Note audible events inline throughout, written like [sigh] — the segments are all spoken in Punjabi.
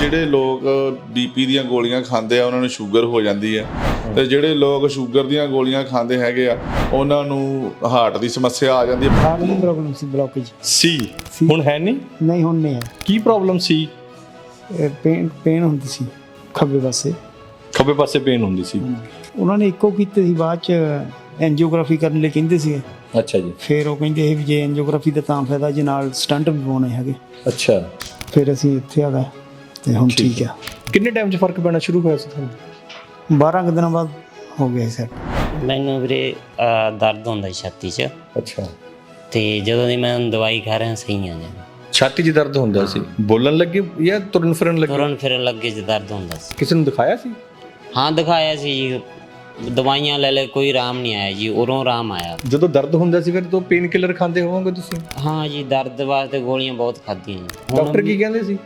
ਜਿਹੜੇ ਲੋਕ ਬੀਪੀ ਦੀਆਂ ਗੋਲੀਆਂ ਖਾਂਦੇ ਆ ਉਹਨਾਂ ਨੂੰ ਸ਼ੂਗਰ ਹੋ ਜਾਂਦੀ ਹੈ ਤੇ ਜਿਹੜੇ ਲੋਕ ਸ਼ੂਗਰ ਦੀਆਂ ਗੋਲੀਆਂ ਖਾਂਦੇ ਹੈਗੇ ਆ ਉਹਨਾਂ ਨੂੰ ਹਾਰਟ ਦੀ ਸਮੱਸਿਆ ਆ ਜਾਂਦੀ ਹੈ ਹਾਰਟ ਦੀ ਪ੍ਰੋਬਲਮ ਸੀ ਬਲੌਕੇਜ ਸੀ। ਹੁਣ ਹੈ ਨਹੀਂ? ਨਹੀਂ ਹੁਣ ਨਹੀਂ ਹੈ। ਕੀ ਪ੍ਰੋਬਲਮ ਸੀ? ਪੇਨ ਪੇਨ ਹੁੰਦੀ ਸੀ ਖੱਬੇ ਪਾਸੇ। ਖੱਬੇ ਪਾਸੇ ਪੇਨ ਹੁੰਦੀ ਸੀ। ਉਹਨਾਂ ਨੇ ਇੱਕੋ ਕੀਤੀ ਸੀ ਬਾਅਦ ਚ ਐਂਜੀਓਗ੍ਰਾਫੀ ਕਰਨ ਲਈ ਕਹਿੰਦੇ ਸੀ ਅੱਛਾ ਜੀ। ਫਿਰ ਉਹ ਕਹਿੰਦੇ ਸੀ ਵੀ ਜੇ ਐਂਜੀਓਗ੍ਰਾਫੀ ਦਾ ਤਾਂ ਫਾਇਦਾ ਜੇ ਨਾਲ ਸਟੰਟ ਵੀ ਪਾਉਣੇ ਹੈਗੇ। ਅੱਛਾ। ਫਿਰ ਅਸੀਂ ਇੱਥੇ ਆ ਗਏ। ਤੇ ਹੁਣ ਠੀਕ ਆ। ਕਿੰਨੇ ਟਾਈਮ 'ਚ ਫ਼ਰਕ ਪੈਣਾ ਸ਼ੁਰੂ ਹੋਇਆ ਸੀ ਤੁਹਾਨੂੰ? 12 ਕੁ ਦਿਨਾਂ ਬਾਅਦ ਹੋ ਗਿਆ ਸੈੱਟ। ਮੈਨੂੰ ਵੀਰੇ ਅਹ, ਦਰਦ ਹੁੰਦਾ ਸੀ ਛਾਤੀ 'ਚ। ਅੱਛਾ। ਤੇ ਜਦੋਂ ਦੀ ਮੈਂ ਦਵਾਈ ਖਾ ਰਿਹਾ ਸਹੀ ਆ ਜਾਂਦਾ ਛਾਤੀ 'ਚ ਦਰਦ ਹੁੰਦਾ ਸੀ। ਬੋਲਣ ਲੱਗੇ ਜਾਂ ਤੁਰਨ ਫਿਰਨ ਲੱਗੇ? ਤੁਰਨ ਫਿਰਨ ਲੱਗੇ 'ਚ ਦਰਦ ਹੁੰਦਾ ਸੀ। ਕਿਸੇ ਨੂੰ ਦਿਖਾਇਆ ਸੀ? ਹਾਂ ਦਿਖਾਇਆ ਸੀ ਜੀ। ਦਵਾਈਆਂ ਲੈ ਲੈ ਕੋਈ ਆਰਾਮ ਨਹੀਂ ਆਇਆ ਜੀ ਉਰੋਂ ਆਰਾਮ ਆਇਆ। ਜਦੋਂ ਦਰਦ ਹੁੰਦਾ ਸੀ ਫਿਰ ਤੋਂ ਪੇਨ ਕਿਲਰ ਖਾਂਦੇ ਹੋਵੋਗੇ ਤੁਸੀਂ? ਹਾਂ ਜੀ ਦਰਦ ਵਾਸਤੇ ਗੋਲੀਆਂ ਬਹੁਤ ਖਾਧੀਆਂ ਜੀ। ਹੁਣ ਡਾਕਟਰ ਕੀ ਕਹਿੰਦੇ ਸੀ?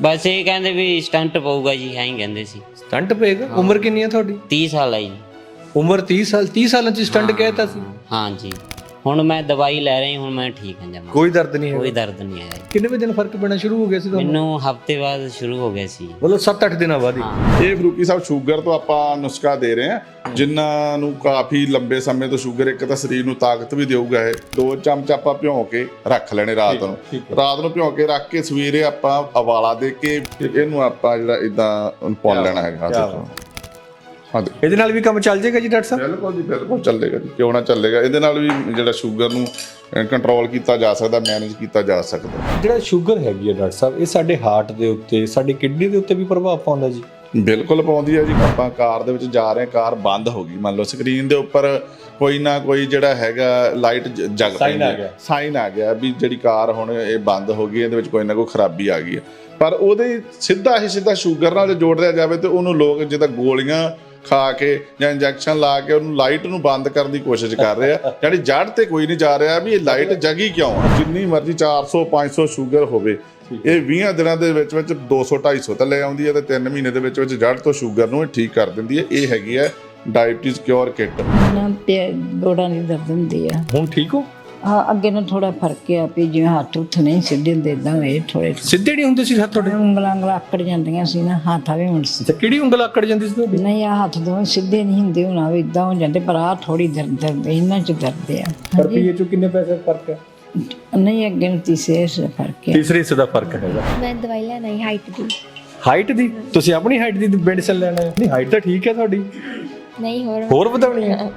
ਬਸ ਇਹ ਕਹਿੰਦੇ ਵੀ ਸਟੰਟ ਪਊਗਾ ਜੀ ਐਂ ਕਹਿੰਦੇ ਸੀ। ਸਟੰਟ ਪਏਗਾ? ਉਮਰ ਕਿੰਨੀ ਹੈ ਤੁਹਾਡੀ? 30 ਸਾਲ ਆ ਜੀ। ਉਮਰ 30 ਸਾਲ 30 ਸਾਲਾਂ 'ਚ ਸਟੰਟ ਕਹਿਤਾ ਸੀ? ਹਾਂ ਜੀ। ਹੁਣ ਮੈਂ ਦਵਾਈ ਲੈ ਰਹੀ ਹੁਣ ਮੈਂ ਠੀਕ ਹਾਂ ਜਮਾ। ਕੋਈ ਦਰਦ ਨਹੀਂ ਕੋਈ ਹੈ ਦਰਦ ਨਹੀਂ ਆਇਆ ਜੀ। ਕਿੰਨੇ ਵਜੇ ਦਿਨ ਫ਼ਰਕ ਪੈਣਾ ਸ਼ੁਰੂ ਹੋ ਗਿਆ ਸੀ ਤੁਹਾਨੂੰ? ਮੈਨੂੰ ਹਫ਼ਤੇ ਬਾਅਦ ਸ਼ੁਰੂ ਹੋ ਗਿਆ ਸੀ। ਮਤਲਬ 7-8 ਦਿਨਾਂ ਬਾਅਦ ਹੀ। ਹਾਂ। ਇਹ ਫਰੂਕੀ ਸਾਹਿਬ ਸ਼ੂਗਰ ਤੋਂ ਆਪਾਂ ਨੁਸਖਾ ਦੇ ਰਹੇ ਹਾਂ। ਜਿਨ੍ਹਾਂ ਨੂੰ ਕਾਫੀ ਲੰਬੇ ਸਮੇਂ ਤੋਂ ਸ਼ੂਗਰ ਇੱਕ ਤਾਂ ਸਰੀਰ ਨੂੰ ਤਾਕਤ ਵੀ ਦੇਊਗਾ ਇਹ। ਦੋ ਚਮਚ ਆਪਾਂ ਭਿਉਂ ਕੇ ਰੱਖ ਲੈਣੇ ਰਾਤ ਨੂੰ। ਰਾਤ ਨੂੰ ਭਿਉਂ ਕੇ ਰੱਖ ਕੇ ਸਵੇਰੇ ਆਪਾਂ ਉਬਾਲਾ ਦੇ ਕੇ ਇਹਨੂੰ ਆਪਾਂ ਜਿਹੜਾ ਇਦਾਂ ਪੁੰਨ ਲੈਣਾ ਹੈਗਾ ਦੇਖੋ। ਹਾਂ ਦੇਖੋ। ਇਹਦੇ ਨਾਲ ਵੀ ਕੰਮ ਚੱਲ ਜਾਏਗਾ ਜੀ ਡਾਕਟਰ ਸਾਹਿਬ? ਬਿਲਕੁਲ ਜੀ ਬਿਲਕੁਲ ਚੱਲੇਗਾ ਜੀ। ਕਿਉਂ ਨਾ ਚੱਲੇਗਾ? ਇਹਦੇ ਨਾਲ ਵੀ ਜਿਹੜਾ ਸ਼ੂਗਰ ਨੂੰ ਕੰਟਰੋਲ ਕੀਤਾ ਜਾ ਸਕਦਾ ਮੈਨੇਜ ਕੀਤਾ ਜਾ ਸਕਦਾ। ਜਿਹੜਾ ਸ਼ੂਗਰ ਹੈਗੀ ਹੈ ਡਾਕਟਰ ਸਾਹਿਬ ਇਹ ਸਾਡੇ ਹਾਰਟ ਦੇ ਉੱਤੇ ਸਾਡੀ ਕਿਡਨੀ ਦੇ ਉੱਤੇ ਵੀ ਪ੍ਰਭਾਵ ਪਾਉਂਦਾ ਜੀ। ਬਿਲਕੁਲ ਪਾਉਂਦੀ ਹੈ ਜੀ। ਆਪਾਂ ਕਾਰ ਦੇ ਵਿੱਚ ਜਾ ਰਹੇ ਕਾਰ ਬੰਦ ਹੋ ਗਈ। ਮੰਨ ਲਓ ਸਕਰੀਨ ਦੇ ਉੱਪਰ ਕੋਈ ਨਾ ਕੋਈ ਜਿਹੜਾ ਹੈਗਾ ਲਾਈਟ ਜਗ। ਗਿਆ। ਸਾਈਨ ਆ ਗਿਆ ਵੀ ਜਿਹੜੀ ਕਾਰ ਹੁਣ ਇਹ ਬੰਦ ਹੋ ਗਈ ਇਹਦੇ ਵਿੱਚ ਕੋਈ ਨਾ ਕੋਈ ਖਰਾਬੀ ਆ ਗਈ ਹੈ ਪਰ ਉਹਦੇ ਸਿੱਧਾ ਹੀ ਸਿੱਧਾ ਸ਼ੂਗਰ ਨਾਲ ਜੋੜ ਦਿਆ ਜਾਵੇ ਤੇ ਉਹਨੂੰ ਲੋਕ ਜਿੱਦਾਂ ਗੋਲੀਆਂ ਖਾ ਕੇ ਜਾਂ ਇੰਜੈਕਸ਼ਨ ਲਾ ਕੇ ਉਹਨੂੰ ਲਾਈਟ ਨੂੰ ਬੰਦ ਕਰਨ ਦੀ ਕੋਸ਼ਿਸ਼ ਕਰ ਰਹੇ। ਆ ਯਾਨੀ ਜੜ ਤੇ ਕੋਈ ਨਹੀਂ ਜਾ ਰਿਹਾ ਵੀ ਇਹ ਲਾਈਟ ਜਗੀ ਕਿਉਂ ਆ? ਜਿੰਨੀ ਮਰਜ਼ੀ 400 500 ਸ਼ੂਗਰ ਹੋਵੇ। ਇਹ 20 ਦਿਨਾਂ ਦੇ ਵਿੱਚ ਵਿੱਚ 200 250 ਤੇ ਲੈ ਆਉਂਦੀ ਹੈ ਤੇ 3 ਮਹੀਨੇ ਦੇ ਵਿੱਚ ਵਿੱਚ ਜੜ ਤੋਂ ਸ਼ੂਗਰ ਨੂੰ ਇਹ ਠੀਕ ਕਰ ਦਿੰਦੀ ਹੈ। ਇਹ ਹੈਗੀ ਹੈ ਡਾਇਬਟੀਜ਼ ਕਿਉਰ ਕਿਟ ਨਾ ਤੇ ਗੋਡਾਂ ਦੀ ਦਰਦ ਹੁੰਦੀ ਆ। ਹੁਣ ਠੀਕ ਹੋ? ਹਾਂ ਅੱਗੇ ਨਾਲ ਥੋੜਾ ਫ਼ਰਕ ਆ ਵੀ ਜਿਵੇਂ ਹੱਥ ਉੱਠ ਨਹੀਂ ਸਿੱਧੇ ਹੁੰਦੇ ਇਦਾਂ ਇਹ ਥੋੜੇ ਸਿੱਧੇ ਨਹੀਂ ਹੁੰਦੇ ਸੀ ਹੱਥ ਤੁਹਾਡੇ? ਉਂਗਲਾਂ ਉਂਗਲਾਂ ਆਕੜ ਜਾਂਦੀਆਂ ਸੀ ਨਾ ਹੱਥ ਵੀ ਹੁਣ ਅੱਛਾ ਕਿਹੜੀ ਉਂਗਲ ਆਕੜ ਜਾਂਦੀ ਸੀ ਤੁਹਾਡੀ? ਨਹੀਂ ਆ ਹੱਥ ਦੋਵੇਂ ਸਿੱਧੇ ਨਹੀਂ ਹੁੰਦੇ ਹੁਣ ਵੀ ਇਦਾਂ ਹੋ ਜਾਂਦੇ ਪਰ ਆ ਥੋੜੀ ਦਰਦ ਦਰਦ ਇਹਨਾਂ ਚ ਦਰਦ ਆ। ਪਰ ਪੀਏ ਚੋਂ ਕਿੰਨੇ ਪੈਸੇ ਫ਼ਰਕ ਹੈ ਨਹੀਂ ਅੱਗੇ ਨੂੰ ਤੀਸਰੇ ਸੇ ਫ਼ਰਕ ਆ। ਤੀਸਰੇ ਹਿੱਸੇ ਦਾ ਫ਼ਰਕ ਹੈਗਾ। ਮੈਂ ਦਵਾਈ ਲੈਣ ਆਈ ਹਾਈਟ ਦੀ। ਹਾਈਟ ਦੀ? ਤੁਸੀਂ ਆਪਣੀ ਹਾਈਟ ਦੀ ਮੈਡੀਸਨ ਲੈਣਾ ਹੈ? ਨਹੀਂ ਹਾਈਟ ਤਾਂ ਠੀਕ ਹੈ ਤੁਹਾਡੀ। ਨਹੀਂ ਹੋਰ ਹੋਰ ਵਧਾਉਣੀ ਹੈ।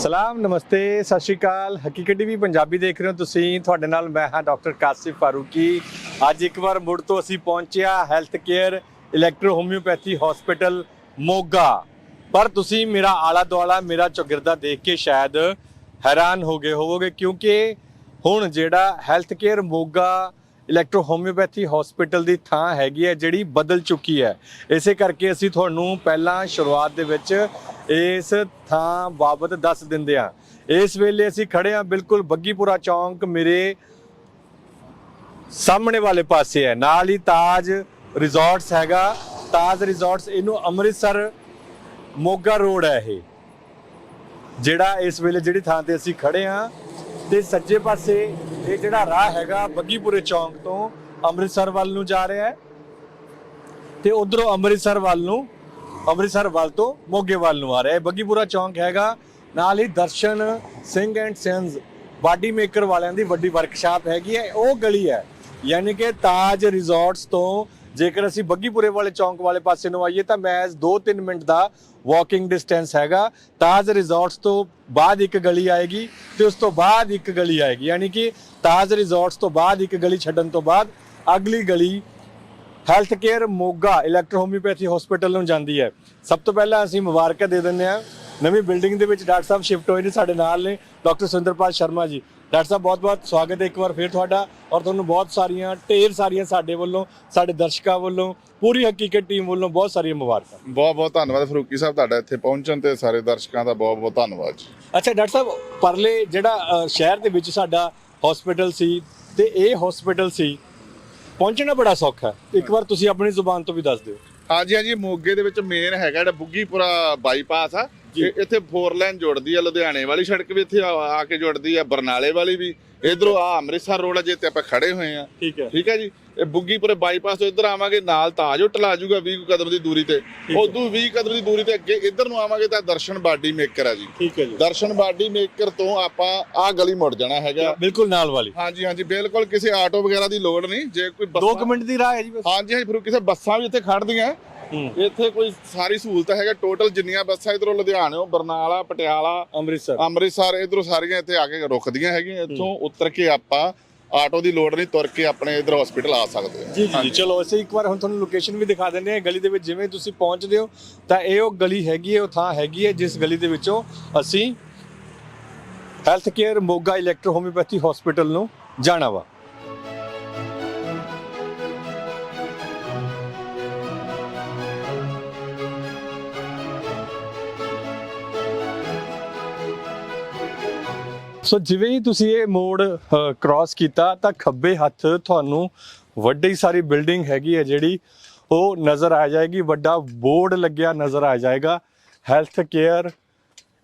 ਸਲਾਮ, ਨਮਸਤੇ, ਸਤਿ ਸ਼੍ਰੀ ਅਕਾਲ। ਹਕੀਕਤ ਟੀਵੀ ਪੰਜਾਬੀ ਦੇਖ ਰਹੇ ਹੋ ਤੁਸੀਂ। ਤੁਹਾਡੇ ਨਾਲ ਮੈਂ ਹਾਂ ਡਾਕਟਰ ਕਾਸਿਫ ਫਾਰੂਕੀ। ਅੱਜ ਇੱਕ ਵਾਰ ਮੁੜ ਤੋਂ ਅਸੀਂ ਪਹੁੰਚਿਆ health care electro homoeopathy hospital Moga. ਪਰ ਤੁਸੀਂ ਮੇਰਾ ਆਲਾ ਦੁਆਲਾ ਮੇਰਾ ਚੌਗਿਰਦਾ ਦੇਖ ਕੇ ਸ਼ਾਇਦ ਹੈਰਾਨ ਹੋ ਗਏ ਹੋਵੋਗੇ ਕਿਉਂਕਿ ਹੁਣ ਜਿਹੜਾ health care Moga electro homoeopathy hospital ਦੀ ਥਾਂ ਹੈਗੀ ਹੈ, ਜਿਹੜੀ ਬਦਲ ਚੁੱਕੀ ਹੈ। ਇਸੇ ਕਰਕੇ ਅਸੀਂ ਤੁਹਾਨੂੰ ਪਹਿਲਾਂ ਸ਼ੁਰੂਆਤ ਦੇ ਵਿੱਚ ਇਸ ਥਾਂ ਬਾਬਤ ਦੱਸ ਦਿੰਦੇ ਹਾਂ। ਇਸ ਵੇਲੇ ਅਸੀਂ ਖੜੇ ਹਾਂ ਬਿਲਕੁਲ ਬੱਗੀਪੁਰਾ ਚੌਂਕ ਮੇਰੇ ਸਾਹਮਣੇ ਵਾਲੇ ਪਾਸੇ ਹੈ। ਨਾਲ ਹੀ ਤਾਜ ਰਿਜ਼ੋਰਟਸ ਹੈਗਾ। ਤਾਜ ਰਿਜ਼ੋਰਟਸ ਇਹਨੂੰ ਅੰਮ੍ਰਿਤਸਰ ਮੋਗਾ ਰੋਡ ਹੈ ਇਹ। ਜਿਹੜਾ ਇਸ ਵੇਲੇ ਜਿਹੜੀ ਥਾਂ ਤੇ ਅਸੀਂ ਖੜੇ ਹਾਂ ਤੇ ਸੱਜੇ ਪਾਸੇ ਇਹ ਜਿਹੜਾ ਰਾਹ ਹੈਗਾ ਬੱਗੀਪੁਰੇ ਚੌਂਕ ਤੋਂ ਅੰਮ੍ਰਿਤਸਰ ਵੱਲ ਨੂੰ ਜਾ ਰਿਹਾ ਹੈ ਤੇ ਉਧਰੋਂ ਅੰਮ੍ਰਿਤਸਰ ਵੱਲ ਨੂੰ, ਅੰਮ੍ਰਿਤਸਰ ਵੱਲ ਤੋਂ ਮੋਗੇ ਵੱਲ ਨੂੰ ਆ ਰਿਹਾ ਹੈ। ਬੱਗੀਪੁਰਾ ਚੌਂਕ ਹੈਗਾ, ਨਾਲ ਹੀ Darshan, Singh and sons body maker ਵਾਲਿਆਂ ਦੀ ਵੱਡੀ ਵਰਕਸ਼ਾਪ ਹੈਗੀ ਹੈ। ਉਹ ਗਲੀ ਹੈ, ਯਾਨੀ ਕਿ ਤਾਜ ਰਿਜ਼ੋਰਟਸ ਤੋਂ ਜੇਕਰ ਅਸੀਂ ਬੱਗੀਪੁਰੇ ਵਾਲੇ ਚੌਂਕ ਵਾਲੇ ਪਾਸੇ ਨੂੰ ਆਈਏ ਤਾਂ ਮੈਜ਼ 2-3 ਮਿੰਟ ਦਾ ਵਾਕਿੰਗ ਡਿਸਟੈਂਸ ਹੈਗਾ। ਤਾਜ ਰਿਜ਼ੋਰਟਸ ਤੋਂ ਬਾਅਦ ਇੱਕ ਗਲੀ ਆਏਗੀ ਤੇ ਉਸ ਤੋਂ ਬਾਅਦ ਇੱਕ ਗਲੀ ਆਏਗੀ। ਯਾਨੀ ਕਿ ਤਾਜ ਰਿਜ਼ੋਰਟਸ ਤੋਂ ਬਾਅਦ ਇੱਕ ਗਲੀ ਛੱਡਣ ਤੋਂ ਬਾਅਦ ਅਗਲੀ ਗਲੀ health care Moga electro homoeopathy hospital ਨੂੰ ਜਾਂਦੀ ਹੈ। ਸਭ ਤੋਂ ਪਹਿਲਾਂ ਅਸੀਂ ਮੁਬਾਰਕਾਂ ਦੇ ਦਿੰਦੇ ਹਾਂ। ਨਵੀਂ ਬਿਲਡਿੰਗ ਦੇ ਵਿੱਚ ਡਾਕਟਰ ਸਾਹਿਬ ਸ਼ਿਫਟ ਹੋਏ ਨੇ, ਸਾਡੇ ਨਾਲ ਨੇ ਡਾਕਟਰ ਸੁੰਦਰਪਾਲ ਸ਼ਰਮਾ ਜੀ। ਡਾਕਟਰ ਸਾਹਿਬ ਬਹੁਤ-ਬਹੁਤ ਸਵਾਗਤ ਹੈ ਇੱਕ ਵਾਰ ਫਿਰ ਤੁਹਾਡਾ ਔਰ ਤੁਹਾਨੂੰ ਬਹੁਤ ਸਾਰੀਆਂ ਢੇਰ ਸਾਰੀਆਂ ਸਾਡੇ ਵੱਲੋਂ ਸਾਡੇ ਦਰਸ਼ਕਾਂ ਵੱਲੋਂ ਪੂਰੀ ਹਕੀਕਤ ਟੀਮ ਵੱਲੋਂ ਬਹੁਤ ਸਾਰੀਆਂ ਮੁਬਾਰਕਾਂ। ਬਹੁਤ ਬਹੁਤ ਧੰਨਵਾਦ। ਫਰੂਕੀ ਸਾਹਿਬ ਤੁਹਾਡਾ ਇੱਥੇ ਪਹੁੰਚਣ ਤੇ ਸਾਰੇ ਦਰਸ਼ਕਾਂ ਦਾ ਬਹੁਤ ਬਹੁਤ ਧੰਨਵਾਦ ਜੀ। ਅੱਛਾ ਡਾਕਟਰ ਸਾਹਿਬ ਪਰਲੇ ਜਿਹੜਾ ਸ਼ਹਿਰ ਦੇ ਵਿੱਚ ਸਾਡਾ ਹਸਪੀਟਲ ਸੀ ਤੇ ਇਹ ਹਸਪੀਟਲ ਸੀ ਪਹੁੰਚਣਾ ਬੜਾ ਸੌਖਾ ਹੈ। ਇੱਕ ਵਾਰ ਤੁਸੀਂ ਆਪਣੀ ਜ਼ੁਬਾਨ ਤੋਂ ਵੀ ਦੱਸ ਦਿਓ। ਹਾਂਜੀ ਹਾਂਜੀ ਮੋਗੇ ਦੇ ਵਿੱਚ ਮੇਨ ਹੈਗਾ ਜਿਹੜਾ ਬੁੱਗੀਪੁਰਾ ਬਾਈਪਾਸ ਆ। ਇਹ ਇੱਥੇ ਫੋਰ ਲਾਈਨ ਜੁੜਦੀ ਆ ਲੁਧਿਆਣੇ ਵਾਲੀ ਸੜਕ ਵੀ ਇੱਥੇ ਆ ਆ ਕੇ ਜੁੜਦੀ ਆ ਬਰਨਾਲੇ ਵਾਲੀ ਵੀ। ਇਧਰੋਂ ਆ ਅੰਮ੍ਰਿਤਸਰ ਰੋਡ ਆ ਜਿੱਥੇ ਆਪਾਂ ਖੜੇ ਹੋਏ ਆ। ਠੀਕ ਹੈ। ਠੀਕ ਹੈ ਜੀ? ਇਹ ਬੁੱਗੀਪੁਰੇ ਬਾਈਪਾਸ ਤੋਂ ਇੱਧਰ ਆਵਾਂਗੇ ਨਾਲ ਤਾਜ ਹੋਟਲ ਆ ਜਾਊਗਾ 20 ਕਦਮ ਦੀ ਦੂਰੀ ਤੇ। ਉਦੋਂ 20 ਕਦਮ ਦੀ ਦੂਰੀ ਤੇ ਅੱਗੇ ਇੱਧਰ ਨੂੰ ਆਵਾਂਗੇ ਤਾਂ ਦਰਸ਼ਨ ਬਾਡੀ ਮੇਕਰ ਆ ਜੀ। ਠੀਕ ਹੈ ਜੀ। ਦਰਸ਼ਨ ਬਾਡੀ ਮੇਕਰ ਤੋਂ ਆਪਾਂ ਆ ਗਲੀ ਮੁੜ ਜਾਣਾ ਹੈਗਾ। ਬਿਲਕੁਲ ਨਾਲ ਵਾਲੀ। ਹਾਂਜੀ ਹਾਂਜੀ ਬਿਲਕੁਲ ਕਿਸੇ ਆਟੋ ਵਗੈਰਾ ਦੀ ਲੋੜ ਨਹੀਂ। ਜੇ ਕੋਈ 2 ਬੱਸਾਂ ਮਿੰਟ ਦੀ ਰਾਹ ਹੈ ਜੀ ਬਸ। ਹਾਂਜੀ ਹਾਂਜੀ ਫਿਰ ਕਿਸੇ ਬੱਸਾਂ ਵੀ ਇੱਥੇ ਖੜਦੀਆਂ। ਇੱਥੇ ਕੋਈ ਸਾਰੀ ਸਹੂਲਤ ਹੈਗਾ ਟੋਟਲ ਜਿੰਨੀਆਂ ਬੱਸਾਂ ਇਧਰੋਂ ਲੁਧਿਆਣਿਓਂ ਬਰਨਾਲਾ ਪਟਿਆਲਾ ਅੰਮ੍ਰਿਤਸਰ। ਅੰਮ੍ਰਿਤਸਰ ਇਧਰੋਂ ਸਾਰੀਆਂ ਇੱਥੇ ਆ ਕੇ ਰੁਕਦੀਆਂ ਹੈਗੀਆਂ। ਇੱਥੋਂ ਉਤਰ ਕੇ ਆਪਾਂ ਆਟੋ ਦੀ ਲੋੜ ਨਹੀਂ ਤੁਰ ਕੇ ਆਪਣੇ ਇਧਰ ਹਸਪੀਟਲ ਆ ਸਕਦੇ ਹਾਂ। ਜੀ ਜੀ ਜੀ। ਚਲੋ ਅਸੀਂ ਇੱਕ ਵਾਰ ਹੁਣ ਤੁਹਾਨੂੰ ਲੋਕੇਸ਼ਨ ਵੀ ਦਿਖਾ ਦਿੰਦੇ ਹਾਂ। ਗਲੀ ਦੇ ਵਿੱਚ ਜਿਵੇਂ ਤੁਸੀਂ ਪਹੁੰਚਦੇ ਹੋ ਤਾਂ ਇਹ ਉਹ ਗਲੀ ਹੈਗੀ ਹੈ ਉਹ ਥਾਂ ਹੈਗੀ ਹੈ ਜਿਸ ਗਲੀ ਦੇ ਵਿੱਚੋਂ ਅਸੀਂ health care Moga electro homoeopathy hospital ਨੂੰ ਜਾਣਾ ਵਾ। ਸੋ ਜਿਵੇਂ ਹੀ ਤੁਸੀਂ ਇਹ ਮੋੜ ਕ੍ਰਾਸ ਕੀਤਾ, ਤਾਂ ਖੱਬੇ ਹੱਥ ਤੁਹਾਨੂੰ ਵੱਡੀ ਸਾਰੀ ਬਿਲਡਿੰਗ ਹੈਗੀ ਹੈ ਜਿਹੜੀ ਉਹ ਨਜ਼ਰ ਆ ਜਾਏਗੀ। ਵੱਡਾ ਬੋਰਡ ਲੱਗਿਆ ਨਜ਼ਰ ਆ ਜਾਏਗਾ। Health care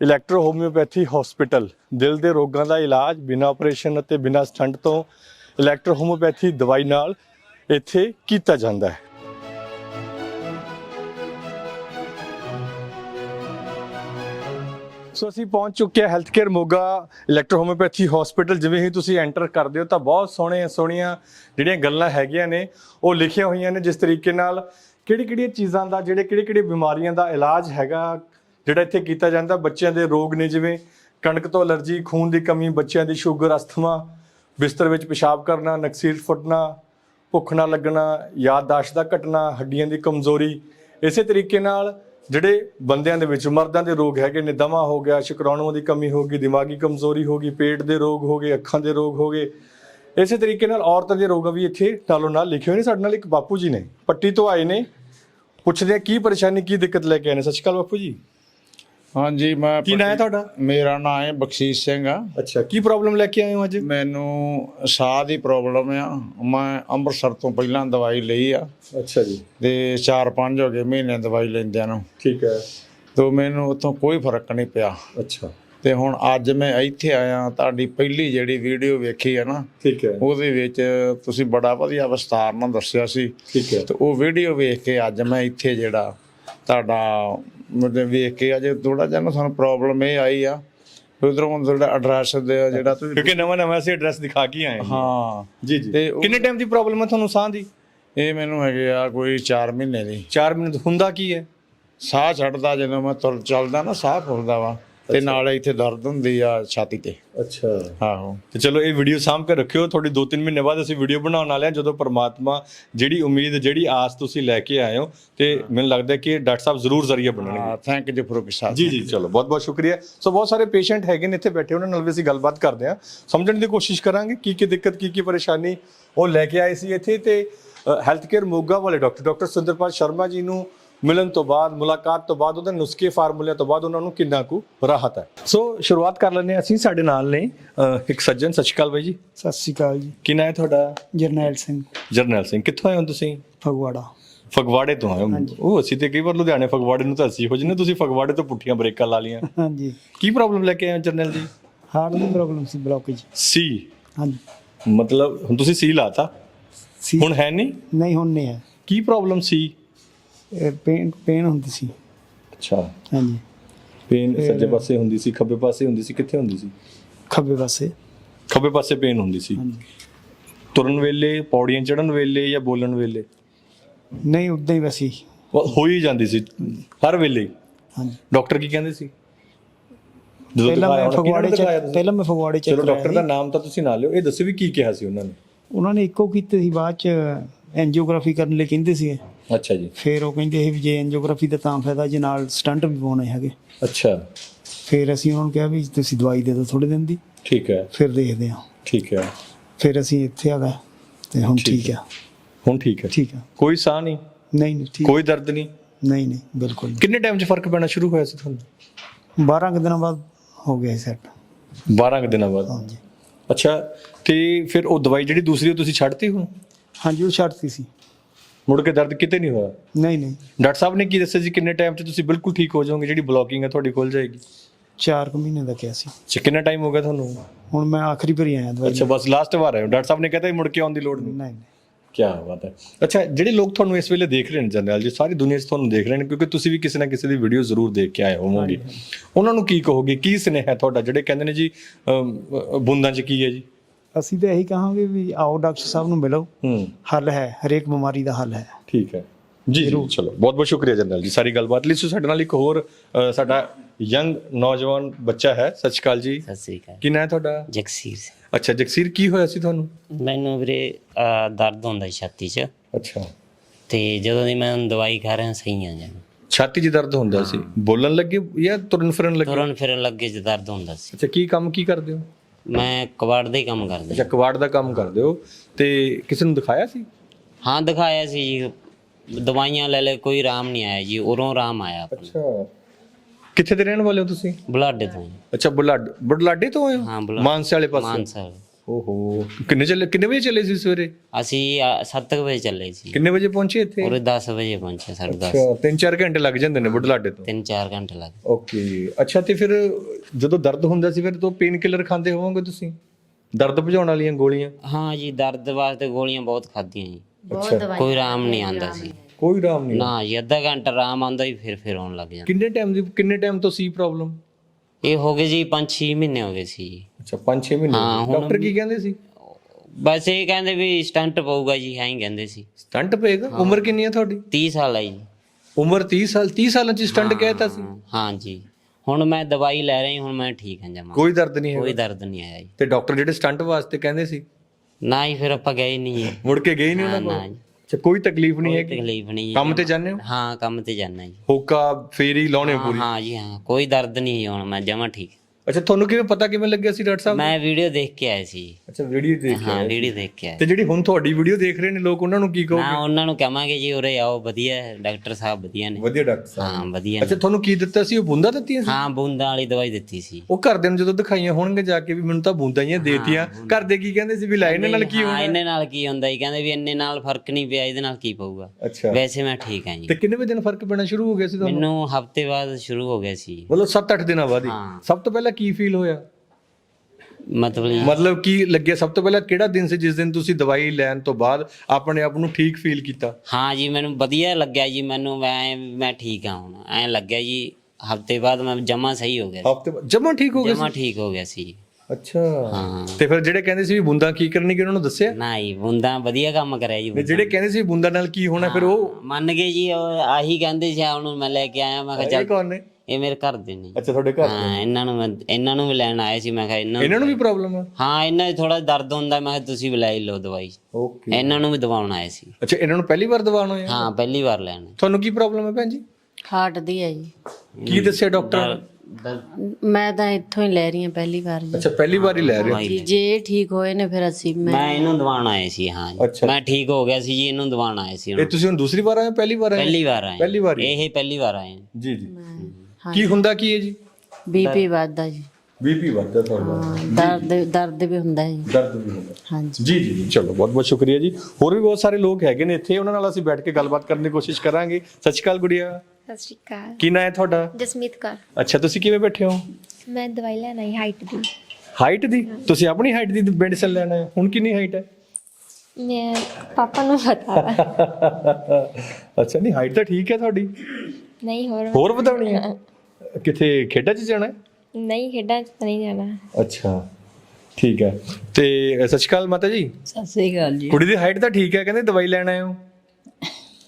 electro homoeopathy hospital ਦਿਲ ਦੇ ਰੋਗਾਂ ਦਾ ਇਲਾਜ ਬਿਨਾਂ ਆਪਰੇਸ਼ਨ ਅਤੇ ਬਿਨਾਂ ਸਟੰਟ ਤੋਂ ਇਲੈਕਟ੍ਰੋ ਹੋਮਿਓਪੈਥੀ ਦਵਾਈ ਨਾਲ ਇੱਥੇ ਕੀਤਾ ਜਾਂਦਾ ਹੈ। ਸੋ ਅਸੀਂ ਪਹੁੰਚ ਚੁੱਕੇ ਹਾਂ health care Moga electro homoeopathy hospital ਜਿਵੇਂ ਹੀ ਤੁਸੀਂ ਐਂਟਰ ਕਰਦੇ ਹੋ ਤਾਂ ਬਹੁਤ ਸੋਹਣੇ ਸੋਹਣੀਆਂ ਜਿਹੜੀਆਂ ਗੱਲਾਂ ਹੈਗੀਆਂ ਨੇ, ਉਹ ਲਿਖੀਆਂ ਹੋਈਆਂ ਨੇ ਜਿਸ ਤਰੀਕੇ ਨਾਲ ਕਿਹੜੀ ਕਿਹੜੀਆਂ ਚੀਜ਼ਾਂ ਦਾ, ਜਿਹੜੇ ਕਿਹੜੇ ਕਿਹੜੇ ਬਿਮਾਰੀਆਂ ਦਾ ਇਲਾਜ ਹੈਗਾ, ਜਿਹੜਾ ਇੱਥੇ ਕੀਤਾ ਜਾਂਦਾ, ਬੱਚਿਆਂ ਦੇ ਰੋਗ ਨੇ ਜਿਵੇਂ ਕਣਕ ਤੋਂ ਅਲਰਜੀ, ਖੂਨ ਦੀ ਕਮੀ, ਬੱਚਿਆਂ ਦੀ ਸ਼ੂਗਰ, ਅਸਥਮਾ, ਬਿਸਤਰ ਵਿੱਚ ਪਿਸ਼ਾਬ ਕਰਨਾ ਨਕਸੀਰ ਫੁੱਟਣਾ, ਭੁੱਖ ਨਾ ਲੱਗਣਾ, ਯਾਦਦਾਸ਼ਤ ਦਾ ਘਟਣਾ ਹੱਡੀਆਂ ਦੀ ਕਮਜ਼ੋਰੀ, ਇਸੇ ਤਰੀਕੇ ਨਾਲ ਜਿਹੜੇ ਬੰਦਿਆਂ ਦੇ ਵਿੱਚ ਮਰਦਾਂ ਦੇ ਰੋਗ ਹੈਗੇ ਨੇ, ਦਮਾ ਹੋ ਗਿਆ, ਸ਼ੁਕਰਾਣੂਆਂ ਦੀ ਕਮੀ ਹੋ ਗਈ, ਦਿਮਾਗੀ ਕਮਜ਼ੋਰੀ ਹੋ ਗਈ, ਪੇਟ ਦੇ ਰੋਗ ਹੋ ਗਏ, ਅੱਖਾਂ ਦੇ ਰੋਗ ਹੋ ਗਏ। ਇਸੇ ਤਰੀਕੇ ਨਾਲ ਔਰਤਾਂ ਦੇ ਰੋਗ ਵੀ ਇੱਥੇ ਨਾਲੋਂ ਨਾਲ ਲਿਖੇ ਹੋਏ ਨੇ। ਸਾਡੇ ਨਾਲ ਇੱਕ ਬਾਪੂ ਜੀ ਨੇ, ਪੱਟੀ ਤੋਂ ਆਏ ਨੇ। ਪੁੱਛਦੇ ਆ ਕੀ ਪਰੇਸ਼ਾਨੀ, ਕੀ ਦਿੱਕਤ ਲੈ ਕੇ ਆਏ ਨੇ। ਸਤਿ ਸ਼੍ਰੀ ਅਕਾਲ ਬਾਪੂ ਜੀ। ਹਾਂਜੀ ਮੈਂ ਕੀ ਨਾਂ ਹੈ ਤੁਹਾਡਾ? ਮੇਰਾ ਨਾਮ ਹੈ ਬਖਸ਼ੀਸ਼ ਸਿੰਘ ਆ। ਅੱਛਾ ਕੀ ਪ੍ਰੋਬਲਮ ਲੈ ਕੇ ਆਏ ਹੋ ਅੱਜ? ਮੈਨੂੰ ਸਾਹ ਦੀ ਪ੍ਰੋਬਲਮ ਆ। ਮੈਂ ਅੰਮ੍ਰਿਤਸਰ ਤੋਂ ਪਹਿਲਾਂ ਦਵਾਈ ਲਈ ਆ। ਅੱਛਾ ਜੀ। ਤੇ 4-5 ਹੋ ਗਏ ਮਹੀਨੇ ਦਵਾਈ ਲੈਂਦਿਆਂ ਨੂੰ। ਠੀਕ ਹੈ। ਤੋਂ ਮੈਨੂੰ ਉਤੋਂ ਕੋਈ ਫ਼ਰਕ ਨਹੀਂ ਪਿਆ। ਅੱਛਾ। ਤੇ ਹੁਣ ਅੱਜ ਮੈਂ ਇੱਥੇ ਆਇਆ ਤੁਹਾਡੀ ਪਹਿਲੀ ਜਿਹੜੀ ਵੀਡੀਓ ਵੇਖੀ ਆ ਨਾ ਠੀਕ ਹੈ। ਉਹਦੇ ਵਿੱਚ ਤੁਸੀਂ ਬੜਾ ਵਧੀਆ ਵਿਸਤਾਰ ਨਾਲ ਦੱਸਿਆ ਸੀ। ਠੀਕ ਹੈ। ਤੇ ਉਹ ਵੀਡੀਓ ਵੇਖ ਕੇ ਅੱਜ ਮੈਂ ਇੱਥੇ ਜਿਹੜਾ ਤੁਹਾਡਾ ਮਤਲਬ ਵੇਖ ਕੇ ਅਜੇ ਥੋੜਾ ਜਿਹਾ ਨਾ ਸਾਨੂੰ ਪ੍ਰੋਬਲਮ ਇਹ ਆਈ ਆ ਉਧਰੋਂ ਜਿਹੜਾ ਐਡਰੈਸ ਦੇ ਜਿਹੜਾ ਤੁਸੀਂ ਕਿਉਂਕਿ ਨਵਾਂ ਨਵਾਂ ਅਸੀਂ ਐਡਰੈਸ ਦਿਖਾ ਕੇ ਆਏ ਹਾਂ। ਜੀ ਜੀ। ਕਿੰਨੇ ਟਾਈਮ ਦੀ ਪ੍ਰੋਬਲਮ ਹੈ ਤੁਹਾਨੂੰ ਸਾਹ ਦੀ? ਇਹ ਮੈਨੂੰ ਹੈਗੇ ਆ ਕੋਈ 4 ਮਹੀਨੇ ਦੀ। 4 ਮਿੰਟ ਹੁੰਦਾ ਕੀ ਹੈ? ਸਾਹ ਛੱਡਦਾ ਜਦੋਂ ਮੈਂ ਤੁਰ ਚੱਲਦਾ ਨਾ ਸਾਹ ਫੁੱਲਦਾ ਵਾ। ਤੇ ਨਾਲ ਇੱਥੇ ਦਰਦ ਹੁੰਦੀ ਆ ਛਾਤੀ ਤੇ। ਅੱਛਾ। ਆਹੋ। ਤੇ ਚਲੋ ਇਹ ਵੀਡੀਓ ਸਾਂਭ ਕੇ ਰੱਖਿਓ ਥੋੜੀ 2-3 ਮਹੀਨੇ ਬਾਅਦ ਅਸੀਂ ਵੀਡੀਓ ਬਣਾਉਣ ਵਾਲੇ ਹਾਂ ਜਦੋਂ ਪ੍ਰਮਾਤਮਾ ਜਿਹੜੀ ਉਮੀਦ ਜਿਹੜੀ ਆਸ ਤੁਸੀਂ ਲੈ ਕੇ ਆਏ ਹੋ ਤੇ ਮੈਨੂੰ ਲੱਗਦਾ ਕਿ ਡਾਕਟਰ ਸਾਹਿਬ ਜ਼ਰੂਰ ਜ਼ਰੀਆ ਬਣਨਗੇ। ਥੈਂਕ ਯੂ ਫॉर ਕਿਸਾਨ ਜੀ ਜੀ। ਚਲੋ ਬਹੁਤ ਬਹੁਤ ਸ਼ੁਕਰੀਆ। ਸੋ ਬਹੁਤ ਸਾਰੇ ਪੇਸ਼ੈਂਟ ਹੈਗੇ ਨੇ ਇੱਥੇ ਬੈਠੇ ਉਹਨਾਂ ਨਾਲ ਵੀ ਅਸੀਂ ਗੱਲਬਾਤ ਕਰਦੇ ਹਾਂ। ਸਮਝਣ ਦੀ ਕੋਸ਼ਿਸ਼ ਕਰਾਂਗੇ ਕੀ ਕੀ ਦਿੱਕਤ ਕੀ ਕੀ ਪਰੇਸ਼ਾਨੀ ਉਹ ਲੈ ਕੇ ਆਏ ਸੀ ਇੱਥੇ ਤੇ ਹੈਲਥ ਕੇਅਰ ਮੋਗਾ ਵਾਲੇ ਡਾਕਟਰ ਡਾਕਟਰ ਸੁੰਦਰਪਾਲ ਸ਼ਰਮਾ ਜੀ ਨੂੰ ਮਿਲਣ ਤੋਂ ਬਾਅਦ ਮੁਲਾਕਾਤ ਤੋਂ ਬਾਅਦ ਉਹਦੇ ਨੁਸਖੇ ਫਾਰਮੂਲਿਆਂ ਤੋਂ ਬਾਅਦ ਉਹਨਾਂ ਨੂੰ ਕਿੰਨਾ ਕੁ ਰਾਹਤ ਹੈ? ਸੋ ਸ਼ੁਰੂਆਤ ਕਰ ਲੈਂਦੇ ਅਸੀਂ ਸਾਡੇ ਨਾਲ ਨੇ ਇੱਕ ਸੱਜਣ ਸਤਿ ਸ਼੍ਰੀ ਅਕਾਲ ਬਾਈ ਜੀ। ਸਤਿ ਸ਼੍ਰੀ ਅਕਾਲ ਜੀ। ਕੀ ਨਾਂ ਹੈ ਤੁਹਾਡਾ? ਜਰਨੈਲ ਸਿੰਘ। ਜਰਨੈਲ ਸਿੰਘ ਕਿੱਥੋਂ ਆਏ ਹੋ ਤੁਸੀਂ? ਫਗਵਾੜਾ। ਫਗਵਾੜੇ ਤੋਂ ਆਏ ਹੋ। ਉਹ ਅਸੀਂ ਤੇ ਕਈ ਵਾਰ ਲੁਧਿਆਣੇ ਫਗਵਾੜੇ ਨੂੰ ਤਾਂ ਅਸੀਂ ਹੋ ਜਨੇ ਤੁਸੀਂ ਫਗਵਾੜੇ ਤੋਂ ਪੁੱਠੀਆਂ ਬ੍ਰੇਕਾਂ ਲਾ ਲੀਆਂ ਹਾਂਜੀ। ਕੀ ਪ੍ਰੋਬਲਮ ਲੈ ਕੇ ਆਏ ਹੋ ਜਰਨੈਲ ਜੀ? ਹਾਰਟ ਦੀ ਪ੍ਰੋਬਲਮ ਸੀ ਬਲੌਕੇਜ ਸੀ ਹਾਂਜੀ। ਮਤਲਬ ਹੁਣ ਤੁਸੀਂ ਸੀ ਲਾਤਾ। ਸੀ ਹੁਣ ਹੈ ਨਹੀਂ? ਨਹੀਂ ਹੁਣ ਨਹੀਂ ਹੈ। ਕੀ ਪ੍ਰੋਬਲਮ ਸੀ ਪੇਨ ਪੇਨ ਹੁੰਦੀ ਸੀ। ਅੱਛਾ। ਹਾਂਜੀ। ਪੇਨ ਸੱਜੇ ਪਾਸੇ ਹੁੰਦੀ ਸੀ ਖੱਬੇ ਪਾਸੇ ਹੁੰਦੀ ਸੀ ਕਿੱਥੇ ਹੁੰਦੀ ਸੀ? ਖੱਬੇ ਪਾਸੇ। ਖੱਬੇ ਪਾਸੇ ਪੇਨ ਹੁੰਦੀ ਸੀ। ਹਾਂਜੀ। ਤੁਰਨ ਵੇਲੇ ਪੌੜੀਆਂ ਚੜਨ ਵੇਲੇ ਜਾਂ ਬੋਲਣ ਵੇਲੇ? ਨਹੀਂ ਉਦਾਂ ਹੀ ਵਸੀ ਹੋ ਹੀ ਜਾਂਦੀ ਸੀ ਹਰ ਵੇਲੇ। ਹਾਂਜੀ। ਡਾਕਟਰ ਕੀ ਕਹਿੰਦੇ ਸੀ? ਜਦੋਂ ਪਹਿਲਾਂ ਮੈਂ ਫਗਵਾੜੇ ਚ? ਪਹਿਲਾਂ ਮੈਂ ਫਗਵਾੜੇ ਚ ਚਲੋ ਡਾਕਟਰ। ਦਾ ਨਾਮ ਤਾਂ ਤੁਸੀਂ ਨਾ ਲਿਓ ਇਹ ਦੱਸੋ ਵੀ ਕੀ ਕਿਹਾ ਸੀ ਉਹਨਾਂ ਨੇ? ਉਹਨਾਂ ਨੇ ਇੱਕੋ ਕੀਤੀ ਸੀ ਬਾਅਦ ਚ ਐਂਜੀਓਗ੍ਰਾਫੀ ਕਰਨ ਲਈ ਕਹਿੰਦੇ ਸੀ ਅੱਛਾ ਜੀ। ਫਿਰ ਉਹ ਕਹਿੰਦੇ ਸੀ ਵੀ ਜੇ ਐਂਜੀਓਗ੍ਰਾਫੀ ਦਾ ਤਾਂ ਫਾਇਦਾ ਜੇ ਨਾਲ ਸਟੰਟ ਵੀ ਪਾਉਣੇ ਹੈਗੇ। ਅੱਛਾ। ਫਿਰ ਅਸੀਂ ਉਹਨਾਂ ਨੂੰ ਕਿਹਾ ਵੀ ਤੁਸੀਂ ਦਵਾਈ ਦੇ ਦਿਓ ਥੋੜੇ ਦਿਨ ਦੀ। ਠੀਕ ਹੈ। ਫਿਰ ਦੇਖਦੇ ਹਾਂ। ਠੀਕ ਹੈ। ਫਿਰ ਅਸੀਂ ਇੱਥੇ ਆ ਗਏ ਤੇ ਹੁਣ ਠੀਕ ਆ। ਹੁਣ ਠੀਕ ਹੈ। ਠੀਕ ਆ। ਕੋਈ ਸਾਹ ਨਹੀਂ? ਨਹੀਂ ਨਹੀਂ ਠੀਕ ਕੋਈ ਦਰਦ ਨਹੀਂ? ਨਹੀਂ ਨਹੀਂ ਬਿਲਕੁਲ ਨਹੀਂ। ਕਿੰਨੇ ਟਾਈਮ 'ਚ ਫ਼ਰਕ ਪੈਣਾ ਸ਼ੁਰੂ ਹੋਇਆ ਸੀ ਤੁਹਾਨੂੰ? 12 ਕੁ ਦਿਨਾਂ ਬਾਅਦ ਹੋ ਗਿਆ ਸੈੱਟ 12 ਕੁ ਦਿਨਾਂ ਬਾਅਦ? ਹਾਂਜੀ। ਅੱਛਾ ਤੇ ਫਿਰ ਉਹ ਦਵਾਈ ਜਿਹੜੀ ਦੂਸਰੀ ਉਹ ਤੁਸੀਂ ਛੱਡਤੀ ਹੁਣ? ਹਾਂਜੀ ਉਹ ਛੱਡਤੀ ਸੀ। ਮੁੜ ਕੇ ਦਰਦ ਕਿਤੇ ਨਹੀਂ ਹੋਇਆ? ਨਹੀਂ ਨਹੀਂ। ਡਾਕਟਰ ਸਾਹਿਬ ਨੇ ਕੀ ਦੱਸਿਆ ਜੀ? ਕਿੰਨੇ ਟਾਈਮ 'ਚ ਤੁਸੀਂ ਬਿਲਕੁਲ ਠੀਕ ਹੋ ਜਾਓਗੇ? ਜਿਹੜੀ ਬਲੌਕਿੰਗ ਹੈ ਤੁਹਾਡੀ ਖੁੱਲ ਜਾਏਗੀ। 4 ਕੁ ਮਹੀਨੇ ਦਾ ਕਿਹਾ ਸੀ। ਅੱਛਾ ਕਿੰਨਾ ਟਾਈਮ ਹੋ ਗਿਆ ਤੁਹਾਨੂੰ? ਹੁਣ ਮੈਂ ਆਖਰੀ ਵਾਰੀ ਆਇਆ ਦਵਾਈ ਅੱਛਾ ਬਸ ਲਾਸਟ ਵਾਰ ਹੋ। ਡਾਕਟਰ ਸਾਹਿਬ ਨੇ ਕਹਿੰਦਾ ਮੁੜ ਕੇ ਆਉਣ ਦੀ ਲੋੜ ਨਹੀਂ। ਨਹੀਂ ਕੀ ਬਾਤ ਹੈ। ਅੱਛਾ ਜਿਹੜੇ ਲੋਕ ਤੁਹਾਨੂੰ ਇਸ ਵੇਲੇ ਦੇਖ ਰਹੇ ਨੇ ਜਨਰਲ ਜੀ ਸਾਰੀ ਦੁਨੀਆ 'ਚ ਤੁਹਾਨੂੰ ਦੇਖ ਰਹੇ ਨੇ ਕਿਉਂਕਿ ਤੁਸੀਂ ਵੀ ਕਿਸੇ ਨਾ ਕਿਸੇ ਦੀ ਵੀਡੀਓ ਜ਼ਰੂਰ ਦੇਖ ਕੇ ਆਏ ਹੋਵੋਗੇ। ਉਹਨਾਂ ਨੂੰ ਕੀ ਕਹੋਗੇ? ਕੀ ਸਨੇਹ ਹੈ ਤੁਹਾਡਾ? ਜਿਹੜੇ ਕਹਿੰਦੇ ਨੇ ਜੀ ਬੂੰਦਾਂ 'ਚ ਕੀ ਹੈ ਜੀ? ਅਸੀਂ ਤਾਂ ਇਹੀ ਕਹਾਂਗੇ ਵੀ ਆਓ ਡਾਕਟਰ ਸਾਹਿਬ ਨੂੰ ਮਿਲੋ। ਹੱਲ ਹੈ ਹਰੇਕ ਬਿਮਾਰੀ ਦਾ ਹੱਲ ਹੈ। ਠੀਕ ਹੈ। ਜੀ ਜੀ ਚਲੋ ਬਹੁਤ ਬਹੁਤ ਸ਼ੁਕਰੀਆ ਜਨਰਲ ਜੀ ਸਾਰੀ ਗੱਲਬਾਤ ਲਈ। ਸੋ ਸਾਡੇ ਨਾਲ ਇੱਕ ਹੋਰ ਸਾਡਾ ਯੰਗ ਨੌਜਵਾਨ ਬੱਚਾ ਹੈ। ਸਤਿ ਸ਼੍ਰੀ ਅਕਾਲ ਜੀ। ਸਤਿ ਸ੍ਰੀ ਅਕਾਲ। ਕੀ ਨਾਂ ਹੈ ਤੁਹਾਡਾ? ਜਗਸੀਰ ਸਿੰਘ। ਅੱਛਾ ਜਗਸੀਰ ਕੀ ਹੋਇਆ ਸੀ ਤੁਹਾਨੂੰ? ਮੈਨੂੰ ਵੀਰੇ ਦਰਦ ਹੁੰਦਾ ਸੀ ਛਾਤੀ 'ਚ। ਅੱਛਾ। ਤੇ ਜਦੋਂ ਦੀ ਮੈਂ ਦਵਾਈ ਖਾ ਰਿਹਾ ਸਹੀ ਆ ਜਾਣਾ। ਛਾਤੀ 'ਚ ਦਰਦ ਹੁੰਦਾ ਸੀ। ਬੋਲਣ ਲੱਗੇ ਜਾਂ ਤੁਰਨ ਫਿਰਨ ਲੱਗੇ? ਤੁਰਨ ਫਿਰਨ ਲੱਗੇ 'ਚ ਦਰਦ ਹੁੰਦਾ ਸੀ। ਅੱਛਾ ਕੀ ਕੰਮ ਕੀ ਕਰਦੇ ਹੋ? ਮੈਂ ਕਬਾੜ ਦਾ ਹੀ ਕੰਮ ਕਰਦਾ। ਅੱਛਾ ਕਬਾੜ ਦਾ ਕੰਮ ਕਰਦੇ ਹੋ। ਤੇ ਕਿਸੇ ਨੂੰ ਦਿਖਾਇਆ ਸੀ? ਹਾਂ ਦਿਖਾਇਆ ਸੀ ਜੀ। ਦਵਾਈਆਂ ਲੈ ਲੈ ਕੋਈ ਆਰਾਮ ਨਹੀਂ ਆਇਆ ਜੀ। ਉਰੋਂ ਆਰਾਮ ਆਇਆ ਆਪਣਾ। ਅੱਛਾ। ਕਿੱਥੇ ਦੇ ਰਹਿਣ ਵਾਲੇ ਹੋ ਤੁਸੀਂ? ਬੁਲਾਡੇ ਤੋਂ ਜੀ। ਅੱਛਾ ਬੁਲਾਡ ਬੁਲਾਡੇ ਤੋਂ ਆਏ ਹੋ? ਹਾਂ ਮਾਨਸੇ ਵਾਲੇ ਪਾਸੇ? ਮਾਨਸਾ ਓਹੋ। ਕਿੰਨੇ ਚੱਲੇ ਕਿੰਨੇ ਵਜੇ ਚੱਲੇ ਸੀ ਸਵੇਰੇ? ਅਸੀਂ 7 ਵਜੇ ਚੱਲੇ ਸੀ। ਕਿੰਨੇ ਵਜੇ ਪਹੁੰਚੇ ਇੱਥੇ? ਉਰੇ 10 ਵਜੇ ਪਹੁੰਚੇ ਸਾਢੇ ਦਸ। ਅੱਛਾ 3-4 ਘੰਟੇ ਲੱਗ ਜਾਂਦੇ ਨੇ ਬੁਢਲਾਡੇ ਤੋਂ? 3-4 ਘੰਟੇ ਲੱਗ ਓਕੇ। ਅੱਛਾ ਤੇ ਫਿਰ ਜਦੋਂ ਦਰਦ ਹੁੰਦਾ ਸੀ ਫਿਰ ਤੋਂ ਪੇਨ ਕਿਲਰ ਖਾਂਦੇ ਹੋਵੋਗੇ ਤੁਸੀਂ? ਦਰਦ ਭਜਾਉਣ ਵਾਲੀਆਂ ਗੋਲੀਆਂ? ਹਾਂ ਜੀ ਦਰਦ ਵਾਸਤੇ ਗੋਲੀਆਂ ਬਹੁਤ ਖਾਧੀਆਂ ਜੀ। ਕੋਈ ਆਰਾਮ ਨਹੀਂ ਆਉਂਦਾ ਸੀ। ਕੋਈ ਆਰਾਮ ਨਹੀਂ ਨਾ ਜੀ ਅੱਧਾ ਘੰਟਾ ਆਰਾਮ ਆਉਂਦਾ ਹੀ ਫਿਰ ਫਿਰ ਆਉਣ ਲੱਗ ਜਾਂਦਾ। ਕਿੰਨੇ ਟਾਈਮ ਦੀ ਕਿੰਨੇ ਟਾਈਮ ਤੋਂ ਸੀ ਪ੍ਰੋਬਲਮ ਇਹ ਹੋ ਗਏ ਜੀ 5-6 ਮਹੀਨੇ ਹੋ ਗਏ ਸੀ ਜੀ। ਅੱਛਾ 5-6 ਮਹੀਨੇ ਹਾਂ, ਹੁਣ ਡਾਕਟਰ ਕੀ ਕਹਿੰਦੇ ਸੀ? ਬਸ ਇਹ ਕਹਿੰਦੇ ਵੀ ਸਟੰਟ ਪਊਗਾ ਜੀ ਐਂ ਹੀ ਕਹਿੰਦੇ ਸੀ। ਸਟੰਟ ਪਏਗਾ? ਉਮਰ ਕਿੰਨੀ ਹੈ ਤੁਹਾਡੀ? 30 ਸਾਲ ਆ ਜੀ। ਉਮਰ 30 ਸਾਲ 30 ਸਾਲਾਂ ਚ ਸਟੰਟ ਕਹਿਤਾ ਸੀ। ਹਾਂ ਜੀ। ਹੁਣ ਮੈਂ ਦਵਾਈ ਲੈ ਰਹੀ ਹੁਣ ਮੈਂ ਠੀਕ ਹਾਂ ਜਮਾ। ਕੋਈ ਦਰਦ ਨਹੀਂ ਕੋਈ ਹੈ ਦਰਦ ਨਹੀਂ ਆਇਆ ਜੀ। ਤੇ ਡਾਕਟਰ ਜਿਹੜੇ ਸਟੰਟ ਵਾਸਤੇ ਕਹਿੰਦੇ ਸੀ? ਨਾ ਹੀ ਫਿਰ ਆਪਾਂ ਗਏ ਨਹੀਂ ਜੀ। ਮੁੜ ਕੇ ਗਏ ਨਹੀਂ ਉਹਨਾਂ ਨਾ ਕੋਲ ਜੀ। ਅੱਛਾ ਕੋਈ ਤਕਲੀਫ ਨਹੀਂ ਹੈ ਕੋਈ ਤਕਲੀਫ ਨਹੀਂ ਜੀ। ਕੰਮ ਤੇ ਜਾਂਦੇ ਹੋ? ਹਾਂ ਕੰਮ ਤੇ ਜਾਣਾ ਜੀ। ਹੋਕਾ ਫੇਰੀ ਲਾਉਣੇ ਪੂਰੀ? ਹਾਂ ਜੀ ਹਾਂ। ਕੋਈ ਦਰਦ ਨਹੀਂ ਹੁਣ ਮੈਂ ਜਮਾ ਠੀਕ। ਅੱਛਾ ਤੁਹਾਨੂੰ ਕਿਵੇਂ ਪਤਾ ਕਿਵੇਂ ਲੱਗਿਆ ਸੀ ਡਾਕਟਰ ਸਾਹਿਬ? ਮੈਂ ਵੀਡੀਓ ਦੇਖ ਕੇ ਆਇਆ ਸੀ। ਅੱਛਾ ਵੀਡੀਓ ਦੇਖ ਹਾਂ ਵੀਡੀਓ ਦੇਖ ਕੇ ਆਇਆ ਤੇ ਜਿਹੜੀ ਹੁਣ ਤੁਹਾਡੀ ਵੀਡੀਓ ਦੇਖ ਰਹੇ ਨੇ ਲੋਕ ਉਹਨਾਂ ਨੂੰ ਕੀ ਕਹੋ ਮੈਂ ਉਹਨਾਂ ਨੂੰ ਕਹਾਂਗੇ ਜੀ ਉਰੇ ਆਓ ਵਧੀਆ ਹੈ, ਡਾਕਟਰ ਸਾਹਿਬ ਵਧੀਆ ਨੇ। ਵਧੀਆ ਡਾਕਟਰ ਸਾਹਿਬ ਹਾਂ ਵਧੀਆ ਨੇ। ਅੱਛਾ ਤੁਹਾਨੂੰ ਕੀ ਦਿੱਤਾ ਸੀ? ਉਹ ਬੂੰਦਾਂ ਦਿੱਤੀਆਂ ਸੀ? ਹਾਂ ਬੂੰਦਾਂ ਵਾਲੀ ਦਵਾਈ ਦਿੱਤੀ ਸੀ। ਉਹ ਘਰਦਿਆਂ ਨੂੰ ਜਦੋਂ ਦਿਖਾਈਆਂ ਹੋਣਗੇ ਜਾ ਕੇ ਵੀ ਮੈਨੂੰ ਤਾਂ ਬੂੰਦਾਂ ਹੀ ਦੇਤੀਆਂ। ਘਰ ਦੇ ਕੀ ਕਹਿੰਦੇ ਸੀ ਵੀ ਲੈ ਇਹਨਾਂ ਨਾਲ ਕੀ ਹਾਂ ਹੋਣਾ? ਇਹਨੇ ਨਾਲ ਕੀ ਹੁੰਦਾ ਜੀ ਕਹਿੰਦੇ ਵੀ ਇੰਨੇ ਨਾਲ ਫ਼ਰਕ ਨਹੀਂ ਪਿਆ ਇਹਦੇ ਨਾਲ ਕੀ ਪਊਗਾ। ਅੱਛਾ। ਵੈਸੇ ਮੈਂ ਠੀਕ ਹਾਂ ਜੀ। ਤੇ ਕਿੰਨੇ ਵਜੇ ਦਿਨ ਫ਼ਰਕ ਪੈਣਾ ਸ਼ੁਰੂ ਹੋ ਗਿਆ ਸੀ ਤੁਹਾਨੂੰ? ਮੈਨੂੰ ਹਫ਼ਤੇ ਬਾਅਦ ਸ਼ੁਰੂ ਹੋ ਗਿਆ ਸੀ। ਮਤਲਬ 7-8 ਦਿਨਾਂ ਬਾਅਦ ਹੀ। ਹਾਂ। ਸਭ ਤੋਂ ਪਹਿਲਾਂ ਕੀ ਫੀਲ ਹੋਇਆ? ਮਤਲਬ ਜੀ ਮਤਲਬ ਕੀ ਲੱਗਿਆ ਸਭ ਤੋਂ ਪਹਿਲਾਂ ਕਿਹੜਾ ਦਿਨ ਸੀ ਜਿਸ ਦਿਨ ਤੁਸੀਂ ਦਵਾਈ ਲੈਣ ਤੋਂ ਬਾਅਦ ਆਪਣੇ ਆਪ ਨੂੰ ਠੀਕ ਫੀਲ ਕੀਤਾ? ਹਾਂ ਜੀ ਮੈਨੂੰ ਵਧੀਆ ਲੱਗਿਆ ਜੀ ਮੈਨੂੰ ਮੈਂ ਮੈਂ ਠੀਕ ਹਾਂ ਹੁਣ। ਐਂ ਲੱਗਿਆ ਜੀ ਹਫ਼ਤੇ ਬਾਅਦ ਮੈਂ ਜਮਾ ਸਹੀ ਹੋ ਗਿਆ ਹਫ਼ਤੇ ਜਮਾ ਠੀਕ ਹੋ ਗਿਆ ਜਮਾ ਠੀਕ ਹੋ ਗਿਆ ਸੀ ਅੱਛਾ। ਹਾਂ। ਤੇ ਫਿਰ ਜਿਹੜੇ ਕਹਿੰਦੇ ਸੀ ਵੀ ਬੂੰਦਾਂ ਕੀ ਕਰਨਗੇ ਉਹਨਾਂ ਨੂੰ ਦੱਸਿਆ? ਨਾ ਜੀ ਬੂੰਦਾਂ ਵਧੀਆ ਕੰਮ ਕਰਿਆ ਜੀ ਤੇ ਜਿਹੜੇ ਕਹਿੰਦੇ ਸੀ ਬੂੰਦਾਂ ਨਾਲ ਕੀ ਹੋਣਾ ਫਿਰ ਉਹ ਮੰਨ ਗਏ ਜੀ ਉਹ ਆਹੀ ਕਹਿੰਦੇ ਸੀ ਉਹਨੂੰ ਮੈਂ ਲੈ ਕੇ ਆਇਆ ਮੈਂ ਕਿਹਾ ਇਹ ਚੱਲ ਕੌਣ ਨੇ? ਇਹ ਮੇਰੇ ਘਰ ਦੇ ਨੇ ਅੱਛਾ ਤੁਹਾਡੇ ਘਰ ਹਾਂ ਇਹਨਾਂ ਨੂੰ ਮੈਂ ਇਹਨਾਂ ਨੂੰ ਵੀ ਲੈਣ ਆਇਆ ਸੀ ਮੈਂ ਕਿਹਾ ਇਹਨਾਂ ਨੂੰ ਇਹਨਾਂ ਨੂੰ ਵੀ ਪ੍ਰੋਬਲਮ ਆ? ਹਾਂ ਇਹਨਾਂ 'ਚ ਥੋੜਾ ਦਰਦ ਹੁੰਦਾ ਮੈਂ ਕਿਹਾ ਤੁਸੀਂ ਵੀ ਲੈ ਹੀ ਲਓ ਦਵਾਈ। ਓਕੇ ਇਹਨਾਂ ਨੂੰ ਵੀ ਦਵਾਉਣ ਆਏ ਸੀ। ਅੱਛਾ ਇਹਨਾਂ ਨੂੰ ਪਹਿਲੀ ਵਾਰ ਦਵਾਉਣਾ ਹੋਇਆ ਹਾਂ? ਪਹਿਲੀ ਵਾਰ ਲੈਣ। ਤੁਹਾਨੂੰ ਕੀ ਪ੍ਰੋਬਲਮ ਹੈ ਭੈਣ ਜੀ? ਹਾਰਟ ਦੀ ਹੈ ਜੀ। ਕੀ ਦੱਸਿਆ ਡਾਕਟਰ ਨੇ? ਮੈਂ ਤਾਂ ਇੱਥੋਂ ਹੀ ਲੈ ਰਹੀ ਹਾਂ ਪਹਿਲੀ ਵਾਰ ਜੀ। ਅੱਛਾ ਪਹਿਲੀ ਵਾਰ ਹੀ ਲੈ ਰਹੇ ਹੋ? ਜੀ, ਜੇ ਇਹ ਠੀਕ ਹੋਏ ਨੇ ਫਿਰ ਅਸੀਂ ਮੈਂ ਮੈਂ ਇਹਨੂੰ ਦਵਾਉਣ ਆਏ ਸੀ ਹਾਂ ਜੀ। ਅੱਛਾ। ਮੈਂ ਠੀਕ ਹੋ ਗਿਆ ਸੀ ਜੀ ਇਹਨੂੰ ਦਵਾਉਣ ਆਏ ਸੀ ਹੁਣ। ਇਹ ਤੁਸੀਂ ਹੁਣ ਦੂਸਰੀ ਵਾਰ ਆਏ ਹੋ, ਪਹਿਲੀ ਵਾਰ ਆਏ ਹੋ? ਪਹਿਲੀ ਵਾਰ ਆਏ ਪਹਿਲੀ ਵਾਰ ਹੀ? ਇਹ ਪਹਿਲੀ ਵਾਰ ਆਏ ਜੀ ਜੀ। ਕੀ ਹੁੰਦਾ ਕੀ ਹੈ ਜੀ? ਬੀਪੀ ਵੱਧਦਾ ਜੀ। ਬੀਪੀ ਵੱਧਦਾ ਤੁਹਾਡਾ। ਦਰਦ ਦਰਦ ਵੀ ਹੁੰਦਾ ਹੈ ਜੀ। ਦਰਦ ਵੀ ਹੁੰਦਾ। ਹਾਂਜੀ। ਜੀ ਜੀ ਜੀ। ਚਲੋ ਬਹੁਤ ਬਹੁਤ ਸ਼ੁਕਰੀਆ ਜੀ। ਹੋਰ ਵੀ ਬਹੁਤ ਸਾਰੇ ਲੋਕ ਹੈਗੇ ਨੇ ਇੱਥੇ ਉਹਨਾਂ ਨਾਲ ਅਸੀਂ ਬੈਠ ਕੇ ਗੱਲਬਾਤ ਕਰਨ ਦੀ ਕੋਸ਼ਿਸ਼ ਕਰਾਂਗੇ। ਸਤਿ ਸ਼੍ਰੀ ਅਕਾਲ ਗੁੜੀਆ। ਸਤਿ ਸ਼੍ਰੀ ਅਕਾਲ। ਕੀ ਨਾਂ ਹੈ ਤੁਹਾਡਾ? ਜਸਮੀਤ ਕੌਰ। ਅੱਛਾ ਤੁਸੀਂ ਕਿਵੇਂ ਬੈਠੇ ਹੋ? ਮੈਂ ਦਵਾਈ ਲੈਣ ਆਈ ਹਾਈਟ ਦੀ। ਹਾਈਟ ਦੀ? ਤੁਸੀਂ ਆਪਣੀ ਹਾਈਟ ਦੀ ਮੈਡੀਸਨ ਲੈਣਾ ਹੈ? ਹੁਣ ਕਿੰਨੀ ਹਾਈਟ ਹੈ? ਮੈਂ ਪਾਪਾ ਨੂੰ ਪਤਾ ਵਾ। ਅੱਛਾ ਨਹੀਂ ਹਾਈਟ ਤਾਂ ਠੀਕ ਹੈ ਤੁਹਾਡੀ। ਨਹੀਂ ਹੋਰ ਹੋਰ ਵਧਾਉਣੀ ਹੈ। ਕਿਥੇ ਖੇਡਾਂ 'ਚ ਜਾਣਾ ਹੈ? ਨਹੀਂ ਖੇਡਾਂ 'ਚ ਤਾਂ ਨਹੀਂ ਜਾਣਾ। ਅੱਛਾ ਠੀਕ ਹੈ। ਤੇ ਸਤਿ ਸ਼੍ਰੀ ਅਕਾਲ ਮਾਤਾ ਜੀ। ਸਤਿ ਸ੍ਰੀ ਅਕਾਲ ਜੀ। ਕੁੜੀ ਦੀ ਹਾਈਟ ਤਾਂ ਠੀਕ ਹੈ ਕਹਿੰਦੇ ਦਵਾਈ ਲੈਣ ਆਏ ਹੋ।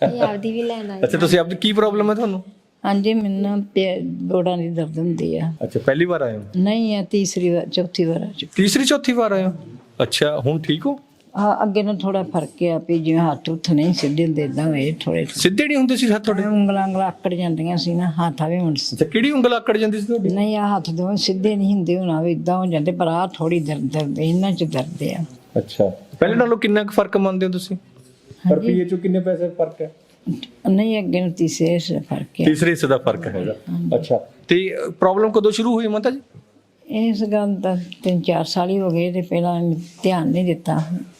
ਇਹ ਆਪਦੀ ਵੀ ਲੈਣ ਆਈ ਅੱਛਾ ਤੁਸੀਂ ਆਪ ਕੀ ਪ੍ਰੋਬਲਮ ਹੈ ਤੁਹਾਨੂੰ? ਹਾਂਜੀ ਮੈਨੂੰ ਪੇ- ਗੋਡਾਂ ਦੀ ਦਰਦ ਹੁੰਦੀ ਆ। ਅੱਛਾ ਪਹਿਲੀ ਵਾਰ ਆਏ ਹੋ? ਨਹੀਂ ਆ ਤੀਸਰੀ ਵਾਰ ਚੌਥੀ ਵਾਰ ਆ ਚੁੱਕੀ। ਤੀਸਰੀ ਚੌਥੀ ਵਾਰ ਆਏ ਹੋ? ਅੱਛਾ ਹੁਣ ਠੀਕ ਹੋ? ਹਾਂ ਅੱਗੇ ਨਾਲ ਥੋੜਾ ਫ਼ਰਕ ਆ ਵੀ ਜਿਵੇਂ ਹੱਥ ਉੱਥ ਨਹੀਂ ਸਿੱਧੇ ਹੁੰਦੇ ਇਦਾਂ ਹੋਏ ਥੋੜੇ ਸਿੱਧੇ ਨਹੀਂ ਹੁੰਦੇ ਸੀ ਹੱਥ ਤੁਹਾਡੇ? ਉਂਗਲਾਂ ਉਂਗਲਾਂ ਆਕੜ ਜਾਂਦੀਆਂ ਸੀ ਨਾ ਹੱਥ ਆਵੇ ਹੁਣ ਸ- ਅੱਛਾ ਕਿਹੜੀ ਉਂਗਲ ਆਕੜ ਜਾਂਦੀ ਸੀ ਤੁਹਾਡੀ? ਨਹੀਂ ਆ ਹੱਥ ਦੋਵੇਂ ਸਿੱਧੇ ਨਹੀਂ ਹੁੰਦੇ ਹੁਣ ਆਵੇ ਇਦਾਂ ਹੋ ਜਾਂਦੇ ਪਰ ਆ ਥੋੜੀ ਦਰਦ ਦਰਦ ਇਹਨਾਂ ਚ ਦਰਦ ਆ। ਅੱਛਾ। ਪਹਿਲੇ ਨਾਲੋਂ ਕਿੰਨਾ ਕੁ ਫ਼ਰਕ ਮੰਨਦੇ ਹੋ ਤੁਸੀਂ? ਰੁਪਈਏ ਚੋਂ ਕਿੰਨੇ ਪੈਸੇ ਫ਼ਰਕ ਹੈ? ਨਹੀਂ ਅੱਗੇ ਨੂੰ ਤੀਸਰੇ ਸੇ ਫ਼ਰਕ ਆ। ਤੀਸਰੇ ਹਿੱਸੇ ਦਾ ਫ਼ਰਕ ਹੈਗਾ। ਅੱਛਾ। ਤੇ ਪ੍ਰੋਬਲਮ ਕਦੋਂ ਸ਼ੁਰੂ ਹੋਈ ਮਾਤਾ ਜੀ? ਇਸ ਗੱਲ ਦਾ ਤਿੰਨ ਚਾਰ ਸਾਲ ਹੀ ਹੋ ਗਏ ਤੇ ਪਹਿਲਾਂ ਧਿਆਨ ਨਹੀਂ ਦਿੱਤਾ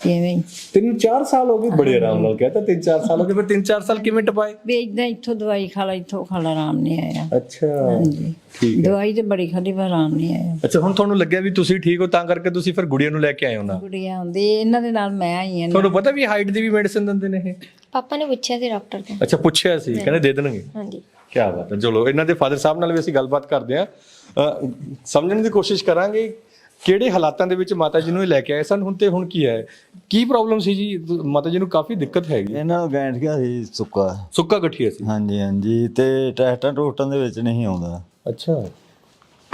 ਐਵੇਂ ਹੀ। ਤਿੰਨ ਚਾਰ ਸਾਲ ਹੋ ਗਏ ਬੜੇ ਆਰਾਮ ਨਾਲ ਕਹਤਾ ਤਿੰਨ ਚਾਰ ਸਾਲ ਹੋ ਗਏ ਫਿਰ ਤਿੰਨ ਚਾਰ ਸਾਲ ਕਿਵੇਂ ਟਪਾਏ? ਵੀ ਇਦਾਂ ਇੱਥੋਂ ਦਵਾਈ ਖਾ ਲਾ ਇੱਥੋਂ ਖਾ ਲਾ ਆਰਾਮ ਨਹੀਂ ਆਇਆ। ਅੱਛਾ ਹਾਂਜੀ। ਠੀਕ ਦਵਾਈ ਤੇ ਬੜੀ ਖਾਧੀ ਪਰ ਆਰਾਮ ਨਹੀਂ ਆਇਆ। ਅੱਛਾ ਹੁਣ ਤੁਹਾਨੂੰ ਲੱਗਿਆ ਵੀ ਤੁਸੀਂ ਠੀਕ ਹੋ ਤਾਂ ਕਰਕੇ ਤੁਸੀਂ ਫਿਰ ਗੁੜੀਆ ਨੂੰ ਲੈ ਕੇ ਆਏ ਹੋ ਨਾ ਹੁੰਦੀ ਇਹਨਾਂ ਦੇ ਨਾਲ ਮੈਂ ਆਈ ਹਾਂ। ਤੁਹਾਨੂੰ ਪਤਾ ਵੀ ਹਾਈਟ ਦੀ ਵੀ ਮੈਡੀਸਿਨ ਦਿੰਦੇ ਨੇ ਇਹ? ਪਾਪਾ ਨੇ ਪੁੱਛਿਆ ਸੀ ਡਾਕਟਰ ਤੋਂ। ਅੱਛਾ ਪੁੱਛਿਆ ਸੀ ਕਹਿੰਦੇ ਦੇ ਦੇਣਗੇ। ਹਾਂਜੀ। ਕੀ ਬਾਤ ਹੈ। ਚਲੋ ਇਹਨਾਂ ਦੇ ਫਾਦਰ ਸਾਹਿਬ ਨਾਲ ਵੀ ਅਸੀਂ ਗੱਲਬਾਤ ਕਰਦੇ ਹਾਂ। ਅ, ਸਮਝਣ ਦੀ ਕੋਸ਼ਿਸ਼ ਕਰਾਂਗੇ ਕਿਹੜੇ ਹਾਲਾਤਾਂ ਦੇ ਵਿੱਚ ਮਾਤਾ ਜੀ ਨੂੰ ਇਹ ਲੈ ਕੇ ਆਏ ਸਨ ਹੁਣ ਤੇ ਹੁਣ ਕੀ ਹੈ? ਕੀ ਪ੍ਰੋਬਲਮ ਸੀ ਜੀ? ਮਾਤਾ ਜੀ ਨੂੰ ਕਾਫੀ ਦਿੱਕਤ ਹੈਗੀ। ਇਹਨਾਂ ਨੂੰ ਗੈਂਠ ਗਿਆ ਸੀ ਸੁੱਕਾ। ਸੁੱਕਾ ਗਠੀਆ ਸੀ। ਹਾਂਜੀ ਹਾਂਜੀ। ਤੇ ਟੈਸਟਾਂ ਟੂਸਟਾਂ ਦੇ ਵਿੱਚ ਨਹੀਂ ਆਉਂਦਾ। ਅੱਛਾ।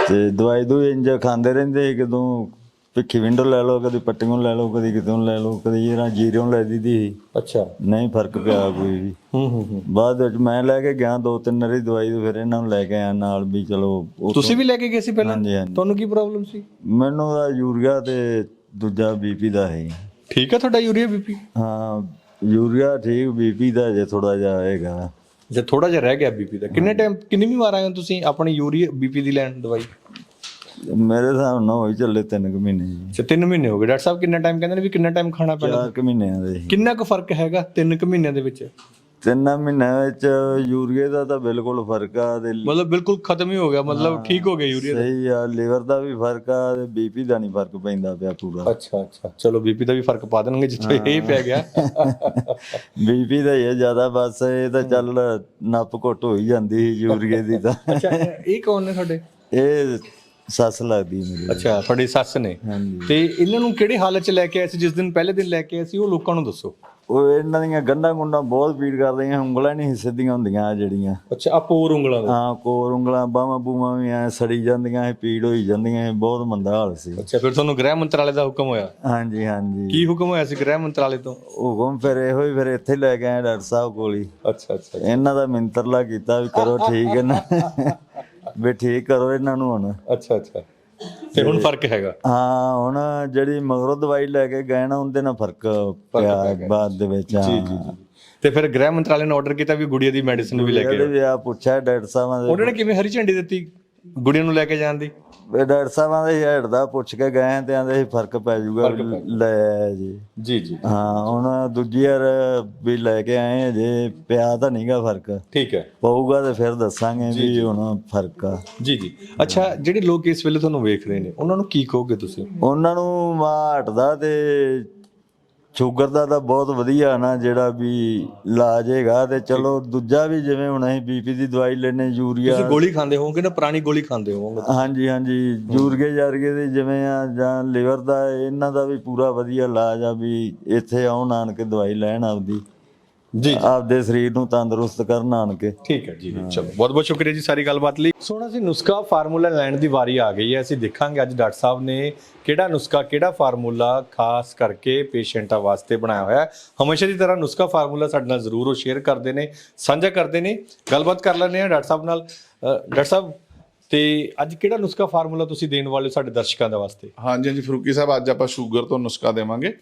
ਤੇ ਦਵਾਈ ਦੂਈ ਇੰਜ ਖਾਂਦੇ ਰਹਿੰਦੇ ਕਦੋਂ ਪਿੱਖੀ ਵਿੰਡੋ ਲੈ ਲਓ ਕਦੀ ਪੱਟੀਆਂ ਲੈ ਲਓ ਕਦੀ ਕਿਤੋਂ ਲੈ ਲਓ ਕਦੀ ਇਹਨਾਂ ਜੀਰਿਓਂ ਲੈ ਦਿੱਤੀ ਸੀ। ਅੱਛਾ। ਨਹੀਂ ਫ਼ਰਕ ਪਿਆ ਕੋਈ ਵੀ। ਹੂੰ ਹੂੰ ਹੂੰ। ਬਾਅਦ ਵਿੱਚ ਮੈਂ ਲੈ ਕੇ ਗਿਆ ਦੋ ਤਿੰਨ ਵਾਰੀ ਦਵਾਈ ਤੇ ਫਿਰ ਇਹਨਾਂ ਨੂੰ ਲੈ ਕੇ ਆਇਆ ਨਾਲ ਵੀ ਚਲੋ ਤੁਸੀਂ ਵੀ ਲੈ ਕੇ ਗਏ ਸੀ ਪਹਿਲਾਂ? ਹਾਂਜੀ ਹਾਂਜੀ। ਤੁਹਾਨੂੰ ਕੀ ਪ੍ਰੋਬਲਮ ਸੀ? ਮੈਨੂੰ ਦਾ ਯੂਰੀਆ ਤੇ ਦੂਜਾ ਬੀਪੀ ਦਾ ਹੈ ਠੀਕ ਹੈ ਤੁਹਾਡਾ ਯੂਰੀਆ ਬੀਪੀ ਹਾਂ ਯੂਰੀਆ ਠੀਕ ਬੀਪੀ ਦਾ ਜੇ ਥੋੜਾ ਜਿਹਾ ਹੈਗਾ। ਜੇ ਥੋੜਾ ਜਿਹਾ ਰਹਿ ਗਿਆ ਬੀਪੀ ਦਾ ਕਿੰਨੇ ਟਾਈਮ ਕਿੰਨੀ ਵੀ ਵਾਰ ਆਏ ਹੋ ਤੁਸੀਂ ਆਪਣੀ ਯੂਰੀਆ ਬੀਪੀ ਦੀ ਲੈਣ ਦਵਾਈ? ਮੇਰੇ ਹਿਸਾਬ ਨਾਲ ਹੋਈ ਚੱਲੇ ਤਿੰਨ ਕੁ ਮਹੀਨੇ ਜੀ। ਅੱਛਾ 3 ਮਹੀਨੇ ਹੋ ਗਏ। ਡਾਕਟਰ ਸਾਹਿਬ ਕਿੰਨਾ ਟਾਈਮ ਕਹਿੰਦੇ ਨੇ ਵੀ ਕਿੰਨਾ ਟਾਈਮ ਖਾਣਾ ਪੈਣਾ? ਚਾਰ ਕੁ ਮਹੀਨਿਆਂ ਦੇ। ਕਿੰਨਾ ਕੁ ਫ਼ਰਕ ਹੈਗਾ 3 ਕੁ ਮਹੀਨਿਆਂ ਦੇ ਵਿੱਚ? ਤਿੰਨਾਂ ਮਹੀਨਿਆਂ ਵਿੱਚ ਯੂਰੀਏ ਦਾ ਤਾਂ ਬਿਲਕੁਲ ਫ਼ਰਕ ਆ ਤੇ ਮਤਲਬ ਬਿਲਕੁਲ ਖਤਮ ਹੀ ਹੋ ਗਿਆ ਮਤਲਬ ਠੀਕ ਹੋ ਗਿਆ ਯੂਰੀਆ ਸਹੀ ਆ ਲਿਵਰ ਦਾ ਵੀ ਫ਼ਰਕ ਆ ਤੇ ਬੀਪੀ ਦਾ ਨਹੀਂ ਫ਼ਰਕ ਪੈਂਦਾ ਪਿਆ ਪੂਰਾ। ਅੱਛਾ ਅੱਛਾ। ਚਲੋ ਬੀਪੀ ਦਾ ਵੀ ਫ਼ਰਕ ਪਾ ਦੇਣਗੇ ਜਿੱਥੇ ਇਹ ਪੈ ਗਿਆ। [laughs] ਬੀਪੀ ਦਾ ਹੀ ਆ ਜ਼ਿਆਦਾ ਬਸ ਇਹ ਤਾਂ ਚੱਲ ਨੱਪ ਘੁੱਟ ਹੋ ਹੀ ਜਾਂਦੀ ਸੀ ਯੂਰੀਏ ਦੀ ਤਾਂ। ਅੱਛਾ ਇਹ ਕੌਣ ਨੇ ਤੁਹਾਡੇ? ਇਹ ਸੱਸ ਲੱਗਦੀ ਮੇਰੀ ਅੱਛਾ ਤੁਹਾਡੀ ਸੱਸ ਨੇ? ਹਾਂਜੀ। ਤੇ ਇਹਨਾਂ ਨੂੰ ਕਿਹੜੀ ਹਾਲਤ 'ਚ ਲੈ ਕੇ ਆਏ ਸੀ ਜਿਸ ਦਿਨ ਪਹਿਲੇ ਦਿਨ ਲੈ ਕੇ ਆਏ ਸੀ ਉਹ ਲੋਕਾਂ ਨੂੰ ਦੱਸੋ? ਉਹ ਇਹਨਾਂ ਦੀਆਂ ਗੰਢਾਂ ਗੁੰਡਾਂ ਬਹੁਤ ਪੀੜ ਕਰਦੀਆਂ ਉਂਗਲਾਂ ਨਹੀਂ ਸਿੱਧੀਆਂ ਹੁੰਦੀਆਂ ਆਹ ਜਿਹੜੀਆਂ। ਅੱਛਾ ਆ ਪੋਰ ਉਂਗਲਾਂ ਦੇ? ਹਾਂ ਕੋਰ ਉਂਗਲਾਂ ਬਾਹਾਂ ਬੂਹਾਂ ਵੀ ਐ ਸੜੀ ਜਾਂਦੀਆਂ ਸੀ ਪੀੜ ਹੋਈ ਜਾਂਦੀਆਂ ਸੀ ਬਹੁਤ ਮੰਦਾ ਹਾਲ ਸੀ। ਅੱਛਾ ਫਿਰ ਤੁਹਾਨੂੰ ਗ੍ਰਹਿ ਮੰਤਰਾਲੇ ਦਾ ਹੁਕਮ ਹੋਇਆ? ਹਾਂਜੀ ਹਾਂਜੀ। ਕੀ ਹੁਕਮ ਹੋਇਆ ਸੀ ਗ੍ਰਹਿ ਮੰਤਰਾਲੇ ਤੋਂ? ਹੁਕਮ ਫਿਰ ਇਹੋ ਹੀ ਫਿਰ ਇੱਥੇ ਲੈ ਕੇ ਆਏ ਡਾਕਟਰ ਸਾਹਿਬ ਕੋਲ ਹੀ। ਅੱਛਾ ਅੱਛਾ। ਇਹਨਾਂ ਦਾ ਮਿੰਤਰਲਾ ਕੀਤਾ ਵੀ ਕਰੋ ਠੀਕ ਹੈ ਨਾ। ਵੀ ਠੀਕ ਕਰੋ ਇਹਨਾਂ ਨੂੰ ਹੁਣ। ਅੱਛਾ ਅੱਛਾ। ਤੇ ਹੁਣ ਫ਼ਰਕ ਹੈਗਾ? ਹਾਂ ਹੁਣ ਜਿਹੜੀ ਮਗਰੋਂ ਦਵਾਈ ਲੈ ਕੇ ਗਏ ਨਾ ਉਹਦੇ ਨਾਲ ਫ਼ਰਕ ਪਿਆ ਬਾਅਦ ਦੇ ਵਿੱਚ ਜੀ ਜੀ ਜੀ। ਤੇ ਫਿਰ ਗ੍ਰਹਿ ਮੰਤਰਾਲੇ ਨੇ ਆਰਡਰ ਕੀਤਾ ਵੀ ਗੁੜੀਆ ਦੀ ਮੈਡੀਸਿਨ ਵੀ ਲੈ ਕੇ ਇਹਦੇ ਵੀ ਆ ਪੁੱਛਿਆ ਡਾਕਟਰ ਸਾਹਿਬਾਂ ਦੇ ਉਹਨਾਂ ਨੇ ਕਿਵੇਂ ਹਰੀ ਝੰਡੀ ਦਿੱਤੀ ਗੁੜੀਆ ਨੂੰ ਲੈ ਕੇ ਜਾਣ ਦੀ? ਵੀ ਡਾਕਟਰ ਸਾਹਿਬਾਂ ਦੇ ਹੈਡ ਦਾ ਪੁੱਛ ਕੇ ਗਏ ਤੇ ਆਂਦੇ ਸੀ ਫ਼ਰਕ ਪੈ ਜਾਊਗਾ ਲੈ ਆਇਆ ਜੀ। ਜੀ ਜੀ। ਹਾਂ ਹੁਣ ਦੂਜੀ ਵਾਰ ਵੀ ਲੈ ਕੇ ਆਏ ਜੇ ਪਿਆ ਤਾਂ ਨਹੀਂਗਾ ਫ਼ਰਕ। ਠੀਕ ਹੈ। ਪਊਗਾ ਤੇ ਫਿਰ ਦੱਸਾਂਗੇ ਵੀ ਹੁਣ ਫ਼ਰਕ ਆ। ਜੀ ਜੀ। ਅੱਛਾ ਜਿਹੜੇ ਲੋਕ ਇਸ ਵੇਲੇ ਤੁਹਾਨੂੰ ਵੇਖ ਰਹੇ ਨੇ ਉਹਨਾਂ ਨੂੰ ਕੀ ਕਹੋਗੇ ਤੁਸੀਂ? ਉਹਨਾਂ ਨੂੰ ਮਾਟ ਦਾ ਤੇ ਸ਼ੂਗਰ ਦਾ ਤਾਂ ਬਹੁਤ ਵਧੀਆ ਨਾ ਜਿਹੜਾ ਵੀ ਇਲਾਜ ਹੈਗਾ ਤੇ ਚਲੋ ਦੂਜਾ ਵੀ ਜਿਵੇਂ ਹੁਣ ਅਸੀਂ ਬੀਪੀ ਦੀ ਦਵਾਈ ਲੈਨੇ ਯੂਰੀਆ ਤੁਸੀਂ ਗੋਲੀ ਖਾਂਦੇ ਹੋਵੋਗੇ ਨਾ ਪੁਰਾਣੀ ਗੋਲੀ ਖਾਂਦੇ ਹੋਵੋਗੇ। ਹਾਂਜੀ ਹਾਂਜੀ ਯੂਰੀਏ ਜਾਰਗੇ ਦੇ ਜਿਵੇਂ ਆ ਜਾਂ ਲਿਵਰ ਦਾ ਇਹਨਾਂ ਦਾ ਵੀ ਪੂਰਾ ਵਧੀਆ ਇਲਾਜ ਆ ਵੀ ਇੱਥੇ ਆਉਣ ਆਣ ਕੇ ਦਵਾਈ ਲੈਣ ਆਪਦੀ। ਜੀ ਆਪਦੇ ਸਰੀਰ ਨੂੰ ਤੰਦਰੁਸਤ ਕਰਨ ਆਣ ਕੇ ਠੀਕ ਹੈ ਜੀ ਜੀ, ਚਲੋ ਬਹੁਤ ਬਹੁਤ ਸ਼ੁਕਰੀਆ ਜੀ ਸਾਰੀ ਗੱਲਬਾਤ ਲਈ। ਸੋਹਣਾ ਸੀ ਨੁਸਖਾ ਫਾਰਮੂਲਾ ਲੈਣ ਦੀ ਵਾਰੀ ਆ ਗਈ ਹੈ। ਅਸੀਂ ਦੇਖਾਂਗੇ ਅੱਜ ਡਾਕਟਰ ਸਾਹਿਬ ਨੇ ਕਿਹੜਾ ਨੁਸਖਾ ਕਿਹੜਾ ਫਾਰਮੂਲਾ ਖਾਸ ਕਰਕੇ ਪੇਸ਼ੈਂਟਾਂ ਵਾਸਤੇ ਬਣਾਇਆ ਹੋਇਆ ਹੈ। ਹਮੇਸ਼ਾ ਦੀ ਤਰ੍ਹਾਂ ਨੁਸਖਾ ਫਾਰਮੂਲਾ ਸਾਡੇ ਨਾਲ ਜ਼ਰੂਰ ਉਹ ਸ਼ੇਅਰ ਕਰਦੇ ਨੇ ਸਾਂਝਾ ਕਰਦੇ ਨੇ। ਗੱਲਬਾਤ ਕਰ ਲੈਂਦੇ ਹਾਂ ਡਾਕਟਰ ਸਾਹਿਬ ਨਾਲ। ਡਾਕਟਰ ਸਾਹਿਬ ਤੇ ਅੱਜ ਕਿਹੜਾ ਨੁਸਖਾ ਫਾਰਮੂਲਾ ਤੁਸੀਂ ਦੇਣ ਵਾਲੇ ਸਾਡੇ ਦਰਸ਼ਕਾਂ ਦੇ ਵਾਸਤੇ? ਹਾਂਜੀ ਹਾਂਜੀ ਫਰੂਕੀ ਸਾਹਿਬ ਅੱਜ ਆਪਾਂ ਸ਼ੂਗਰ ਤੋਂ ਨੁਸਖਾ ਦੇਵਾਂਗੇ।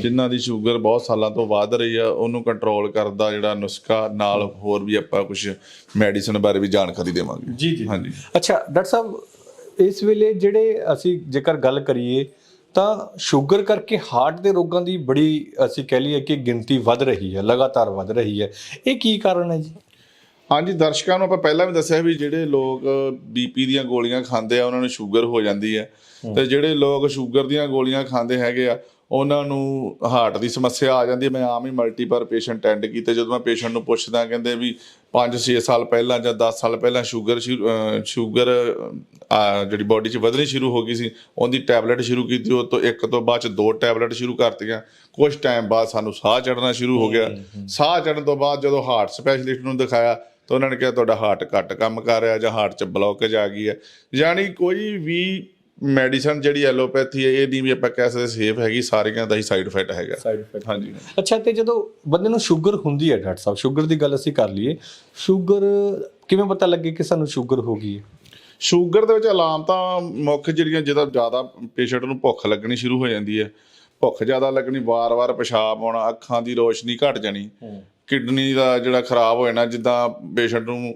ਜਿਨ੍ਹਾਂ ਦੀ ਸ਼ੂਗਰ ਬਹੁਤ ਸਾਲਾਂ ਤੋਂ ਵੱਧ ਰਹੀ ਆ ਉਹਨੂੰ ਕੰਟਰੋਲ ਕਰਦਾ ਜਿਹੜਾ ਨੁਸਖਾ ਨਾਲ ਹੋਰ ਵੀ ਆਪਾਂ ਕੁਝ ਮੈਡੀਸਨ ਬਾਰੇ ਵੀ ਜਾਣਕਾਰੀ ਦੇਵਾਂਗੇ। ਜੀ ਜੀ। ਹਾਂਜੀ। ਅੱਛਾ ਡਾਕਟਰ ਸਾਹਿਬ ਇਸ ਵੇਲੇ ਜਿਹੜੇ ਅਸੀਂ ਜੇਕਰ ਗੱਲ ਕਰੀਏ ਤਾਂ ਸ਼ੂਗਰ ਕਰਕੇ ਹਾਰਟ ਦੇ ਰੋਗਾਂ ਦੀ ਬੜੀ ਅਸੀਂ ਕਹਿ ਲਈਏ ਕਿ ਗਿਣਤੀ ਵੱਧ ਰਹੀ ਹੈ ਲਗਾਤਾਰ ਵੱਧ ਰਹੀ ਹੈ। ਇਹ ਕੀ ਕਾਰਨ ਹੈ ਜੀ? ਹਾਂਜੀ ਦਰਸ਼ਕਾਂ ਨੂੰ ਆਪਾਂ ਪਹਿਲਾਂ ਵੀ ਦੱਸਿਆ ਵੀ ਜਿਹੜੇ ਲੋਕ ਬੀਪੀ ਦੀਆਂ ਗੋਲੀਆਂ ਖਾਂਦੇ ਆ ਉਹਨਾਂ ਨੂੰ ਸ਼ੂਗਰ ਹੋ ਜਾਂਦੀ ਹੈ। ਤੇ ਜਿਹੜੇ ਲੋਕ ਸ਼ੂਗਰ ਦੀਆਂ ਗੋਲੀਆਂ ਖਾਂਦੇ ਹੈਗੇ ਆ ਉਹਨਾਂ ਨੂੰ ਹਾਰਟ ਦੀ ਸਮੱਸਿਆ ਆ ਜਾਂਦੀ ਮੈਂ ਆਮ ਹੀ ਮਲਟੀਪਲ ਪੇਸ਼ੈਂਟ ਅਟੈਂਡ ਕੀਤੇ। ਜਦੋਂ ਮੈਂ ਪੇਸ਼ੈਂਟ ਨੂੰ ਪੁੱਛਦਾ ਕਹਿੰਦੇ ਵੀ 5-6 ਸਾਲ ਪਹਿਲਾਂ ਜਾਂ 10 ਸਾਲ ਪਹਿਲਾਂ ਸ਼ੂਗਰ ਸ਼ੂਗਰ ਜਿਹੜੀ ਬਾਡੀ 'ਚ ਵਧਣੀ ਸ਼ੁਰੂ ਹੋ ਗਈ ਸੀ ਉਹਦੀ ਟੈਬਲੇਟ ਸ਼ੁਰੂ ਕੀਤੀ। ਉਹ ਤੋਂ ਇੱਕ ਤੋਂ ਬਾਅਦ ਚ ਦੋ ਟੈਬਲੇਟ ਸ਼ੁਰੂ ਕਰਤੀਆਂ। ਕੁਝ ਟਾਈਮ ਬਾਅਦ ਸਾਨੂੰ ਸਾਹ ਚੜਨਾ ਸ਼ੁਰੂ ਹੋ ਗਿਆ। ਸਾਹ ਚੜਨ ਤੋਂ ਬਾਅਦ ਜਦੋਂ ਹਾਰਟ ਸਪੈਸ਼ਲਿਸਟ ਨੂੰ ਦਿਖਾਇਆ ਤਾਂ ਉਹਨਾਂ ਨੇ ਕਿਹਾ ਤੁਹਾਡਾ ਹਾਰਟ ਘੱਟ ਕੰਮ ਕਰ ਰਿਹਾ ਜਾਂ ਹਾਰਟ 'ਚ ਬਲੌਕੇਜ ਆ ਗਈ ਹੈ। ਯਾਨੀ ਕੋਈ ਵੀ ਮੈਡੀਸਨ ਜਿਹੜੀ ਐਲੋਪੈਥੀ ਹੈ ਇਹ ਨਹੀਂ ਵੀ ਆਪਾਂ ਕਹਿ ਸਕਦੇ ਸੇਫ ਹੈਗੀ ਸਾਰੀਆਂ ਦਾ ਹੀ ਸਾਈਡ ਇਫੈਕਟ ਹੈਗਾ। ਸਾਈਡ ਇਫੈਕਟ ਹਾਂਜੀ। ਅੱਛਾ ਤੇ ਜਦੋਂ ਬੰਦੇ ਨੂੰ ਸ਼ੂਗਰ ਹੁੰਦੀ ਹੈ ਡਾਕਟਰ ਸਾਹਿਬ ਸ਼ੂਗਰ ਦੀ ਗੱਲ ਅਸੀਂ ਕਰ ਲਈਏ। ਸ਼ੂਗਰ ਕਿਵੇਂ ਪਤਾ ਲੱਗੇ ਕਿ ਸਾਨੂੰ ਸ਼ੂਗਰ ਹੋ ਗਈ ਹੈ? ਸ਼ੂਗਰ ਦੇ ਵਿੱਚ ਅਲਾਮਤਾਂ ਮੁੱਖ ਜਿਹੜੀਆਂ ਜਿਹਦਾ ਜ਼ਿਆਦਾ ਪੇਸ਼ੈਂਟ ਨੂੰ ਭੁੱਖ ਲੱਗਣੀ ਸ਼ੁਰੂ ਹੋ ਜਾਂਦੀ ਹੈ। ਭੁੱਖ ਜ਼ਿਆਦਾ ਲੱਗਣੀ ਵਾਰ-ਵਾਰ ਪਿਸ਼ਾਬ ਆਉਣਾ ਅੱਖਾਂ ਦੀ ਰੋਸ਼ਨੀ ਘਟ ਜਾਣੀ। ਕਿਡਨੀ ਦਾ ਜਿਹੜਾ ਖਰਾਬ ਹੋ ਜਾਣਾ ਜਿੱਦਾਂ ਪੇਸ਼ੈਂਟ ਨੂੰ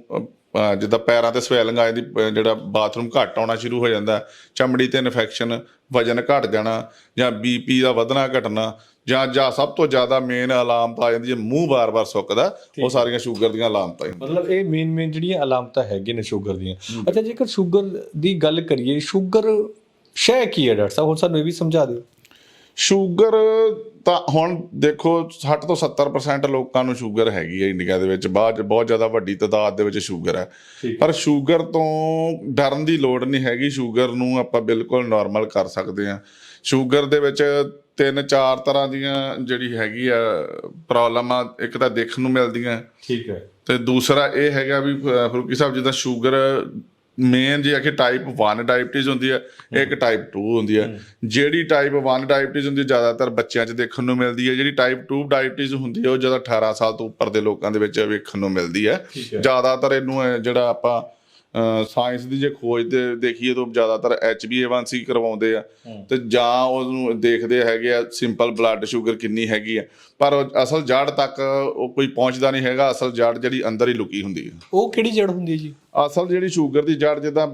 ਜਿੱਦਾਂ ਪੈਰਾਂ ਤੇ ਸਵੈਲਿੰਗ ਆ ਜਾਂਦੀ ਜਿਹੜਾ ਬਾਥਰੂਮ ਘੱਟ ਆਉਣਾ ਸ਼ੁਰੂ ਹੋ ਜਾਂਦਾ ਚਮੜੀ ਤੇ ਇਨਫੈਕਸ਼ਨ ਵਜਨ ਘਟ ਜਾਣਾ ਜਾਂ ਬੀਪੀ ਦਾ ਵਧਣਾ ਘਟਣਾ ਜਾਂ ਜਾਂ ਸਭ ਤੋਂ ਜ਼ਿਆਦਾ ਮੇਨ ਅਲਾਮਤ ਆ ਜਾਂਦੀ ਹੈ ਮੂੰਹ ਬਾਰ-ਬਾਰ ਸੁੱਕਦਾ ਉਹ ਸਾਰੀਆਂ ਸ਼ੂਗਰ ਦੀਆਂ ਅਲਾਮਤਾਂ ਹੀ ਮਤਲਬ ਇਹ ਮੇਨ ਮੇਨ ਜਿਹੜੀਆਂ ਅਲਾਮਤਾਂ ਹੈਗੀਆਂ ਨੇ ਸ਼ੂਗਰ ਦੀਆਂ। ਅੱਛਾ ਜੇਕਰ ਸ਼ੂਗਰ ਦੀ ਗੱਲ ਕਰੀਏ ਸ਼ੂਗਰ ਸ਼ੈ ਕੀ ਹੈ ਡਾਕਟਰ ਸਾਹਿਬ? ਹੁਣ ਸਾਨੂੰ ਇਹ ਵੀ ਸਮਝਾ ਦਿਓ। ਸ਼ੂਗਰ ਤਾਂ ਹੁਣ ਦੇਖੋ 60 ਤੋਂ 70% ਲੋਕਾਂ ਨੂੰ ਸ਼ੂਗਰ ਹੈਗੀ ਹੈ ਇੰਡੀਆ ਦੇ ਵਿੱਚ ਬਾਅਦ ਬਹੁਤ ਜ਼ਿਆਦਾ ਵੱਡੀ ਤਾਦਾਦ ਦੇ ਵਿੱਚ ਸ਼ੂਗਰ ਹੈ। ਪਰ ਸ਼ੂਗਰ ਤੋਂ ਡਰਨ ਦੀ ਲੋੜ ਨਹੀਂ ਹੈਗੀ ਸ਼ੂਗਰ ਨੂੰ ਆਪਾਂ ਬਿਲਕੁਲ ਨਾਰਮਲ ਕਰ ਸਕਦੇ ਹਾਂ। ਸ਼ੂਗਰ ਦੇ ਵਿੱਚ ਤਿੰਨ ਚਾਰ ਤਰ੍ਹਾਂ ਦੀਆਂ ਜਿਹੜੀ ਹੈਗੀ ਆ ਪ੍ਰੋਬਲਮ ਆ ਇੱਕ ਤਾਂ ਦੇਖਣ ਨੂੰ ਮਿਲਦੀਆਂ। ਠੀਕ ਹੈ। ਤੇ ਦੂਸਰਾ ਇਹ ਹੈਗਾ ਵੀ ਫਰੂਕੀ ਸਾਹਿਬ ਜਿੱਦਾਂ ਸ਼ੂਗਰ ਮੇਨ ਜੇ ਆ ਕਿ ਟਾਈਪ 1 ਡਾਇਬਟੀਜ਼ ਹੁੰਦੀ ਹੈ। ਇੱਕ ਟਾਈਪ 2 ਹੁੰਦੀ ਹੈ। ਜਿਹੜੀ ਟਾਈਪ 1 ਡਾਇਬਟੀਜ਼ ਹੁੰਦੀ ਹੈ ਜ਼ਿਆਦਾਤਰ ਬੱਚਿਆਂ 'ਚ ਦੇਖਣ ਨੂੰ ਮਿਲਦੀ ਹੈ ਜਿਹੜੀ ਟਾਈਪ 2 ਡਾਇਬਟੀਜ਼ ਹੁੰਦੀ ਹੈ ਉਹ ਜ਼ਿਆਦਾ 18 ਸਾਲ ਤੋਂ ਉੱਪਰ ਦੇ ਲੋਕਾਂ ਦੇ ਵਿੱਚ ਵੇਖਣ ਨੂੰ ਮਿਲਦੀ ਹੈ। ਜ਼ਿਆਦਾਤਰ ਇਹਨੂੰ ਜਿਹੜਾ ਆਪਾਂ ਸਾਇੰਸ ਦੀ ਜੇ ਖੋਜ ਤੇ ਦੇਖੀਏ ਤਾਂ ਜ਼ਿਆਦਾਤਰ HbA1c ਕਰਵਾਉਂਦੇ ਆ। ਤੇ ਜਾਂ ਉਹਨੂੰ ਦੇਖਦੇ ਹੈਗੇ ਆ ਸਿੰਪਲ ਬਲੱਡ ਸ਼ੂਗਰ ਕਿੰਨੀ ਹੈਗੀ ਆ। ਪਰ ਅਸਲ ਜੜ ਤੱਕ ਉਹ ਕੋਈ ਪਹੁੰਚਦਾ ਨਹੀਂ ਹੈਗਾ ਅਸਲ ਜੜ ਜਿਹੜੀ ਅੰਦਰ ਹੀ ਲੁਕੀ ਹੁੰਦੀ ਹੈ ਉਹ ਕਿਹੜੀ ਜੜ ਹੁੰਦੀ ਹੈ ਜੀ? ਅਸਲ ਜਿਹੜੀ ਸ਼ੂਗਰ ਦੀ ਜੜ ਜਿੱਦਾਂ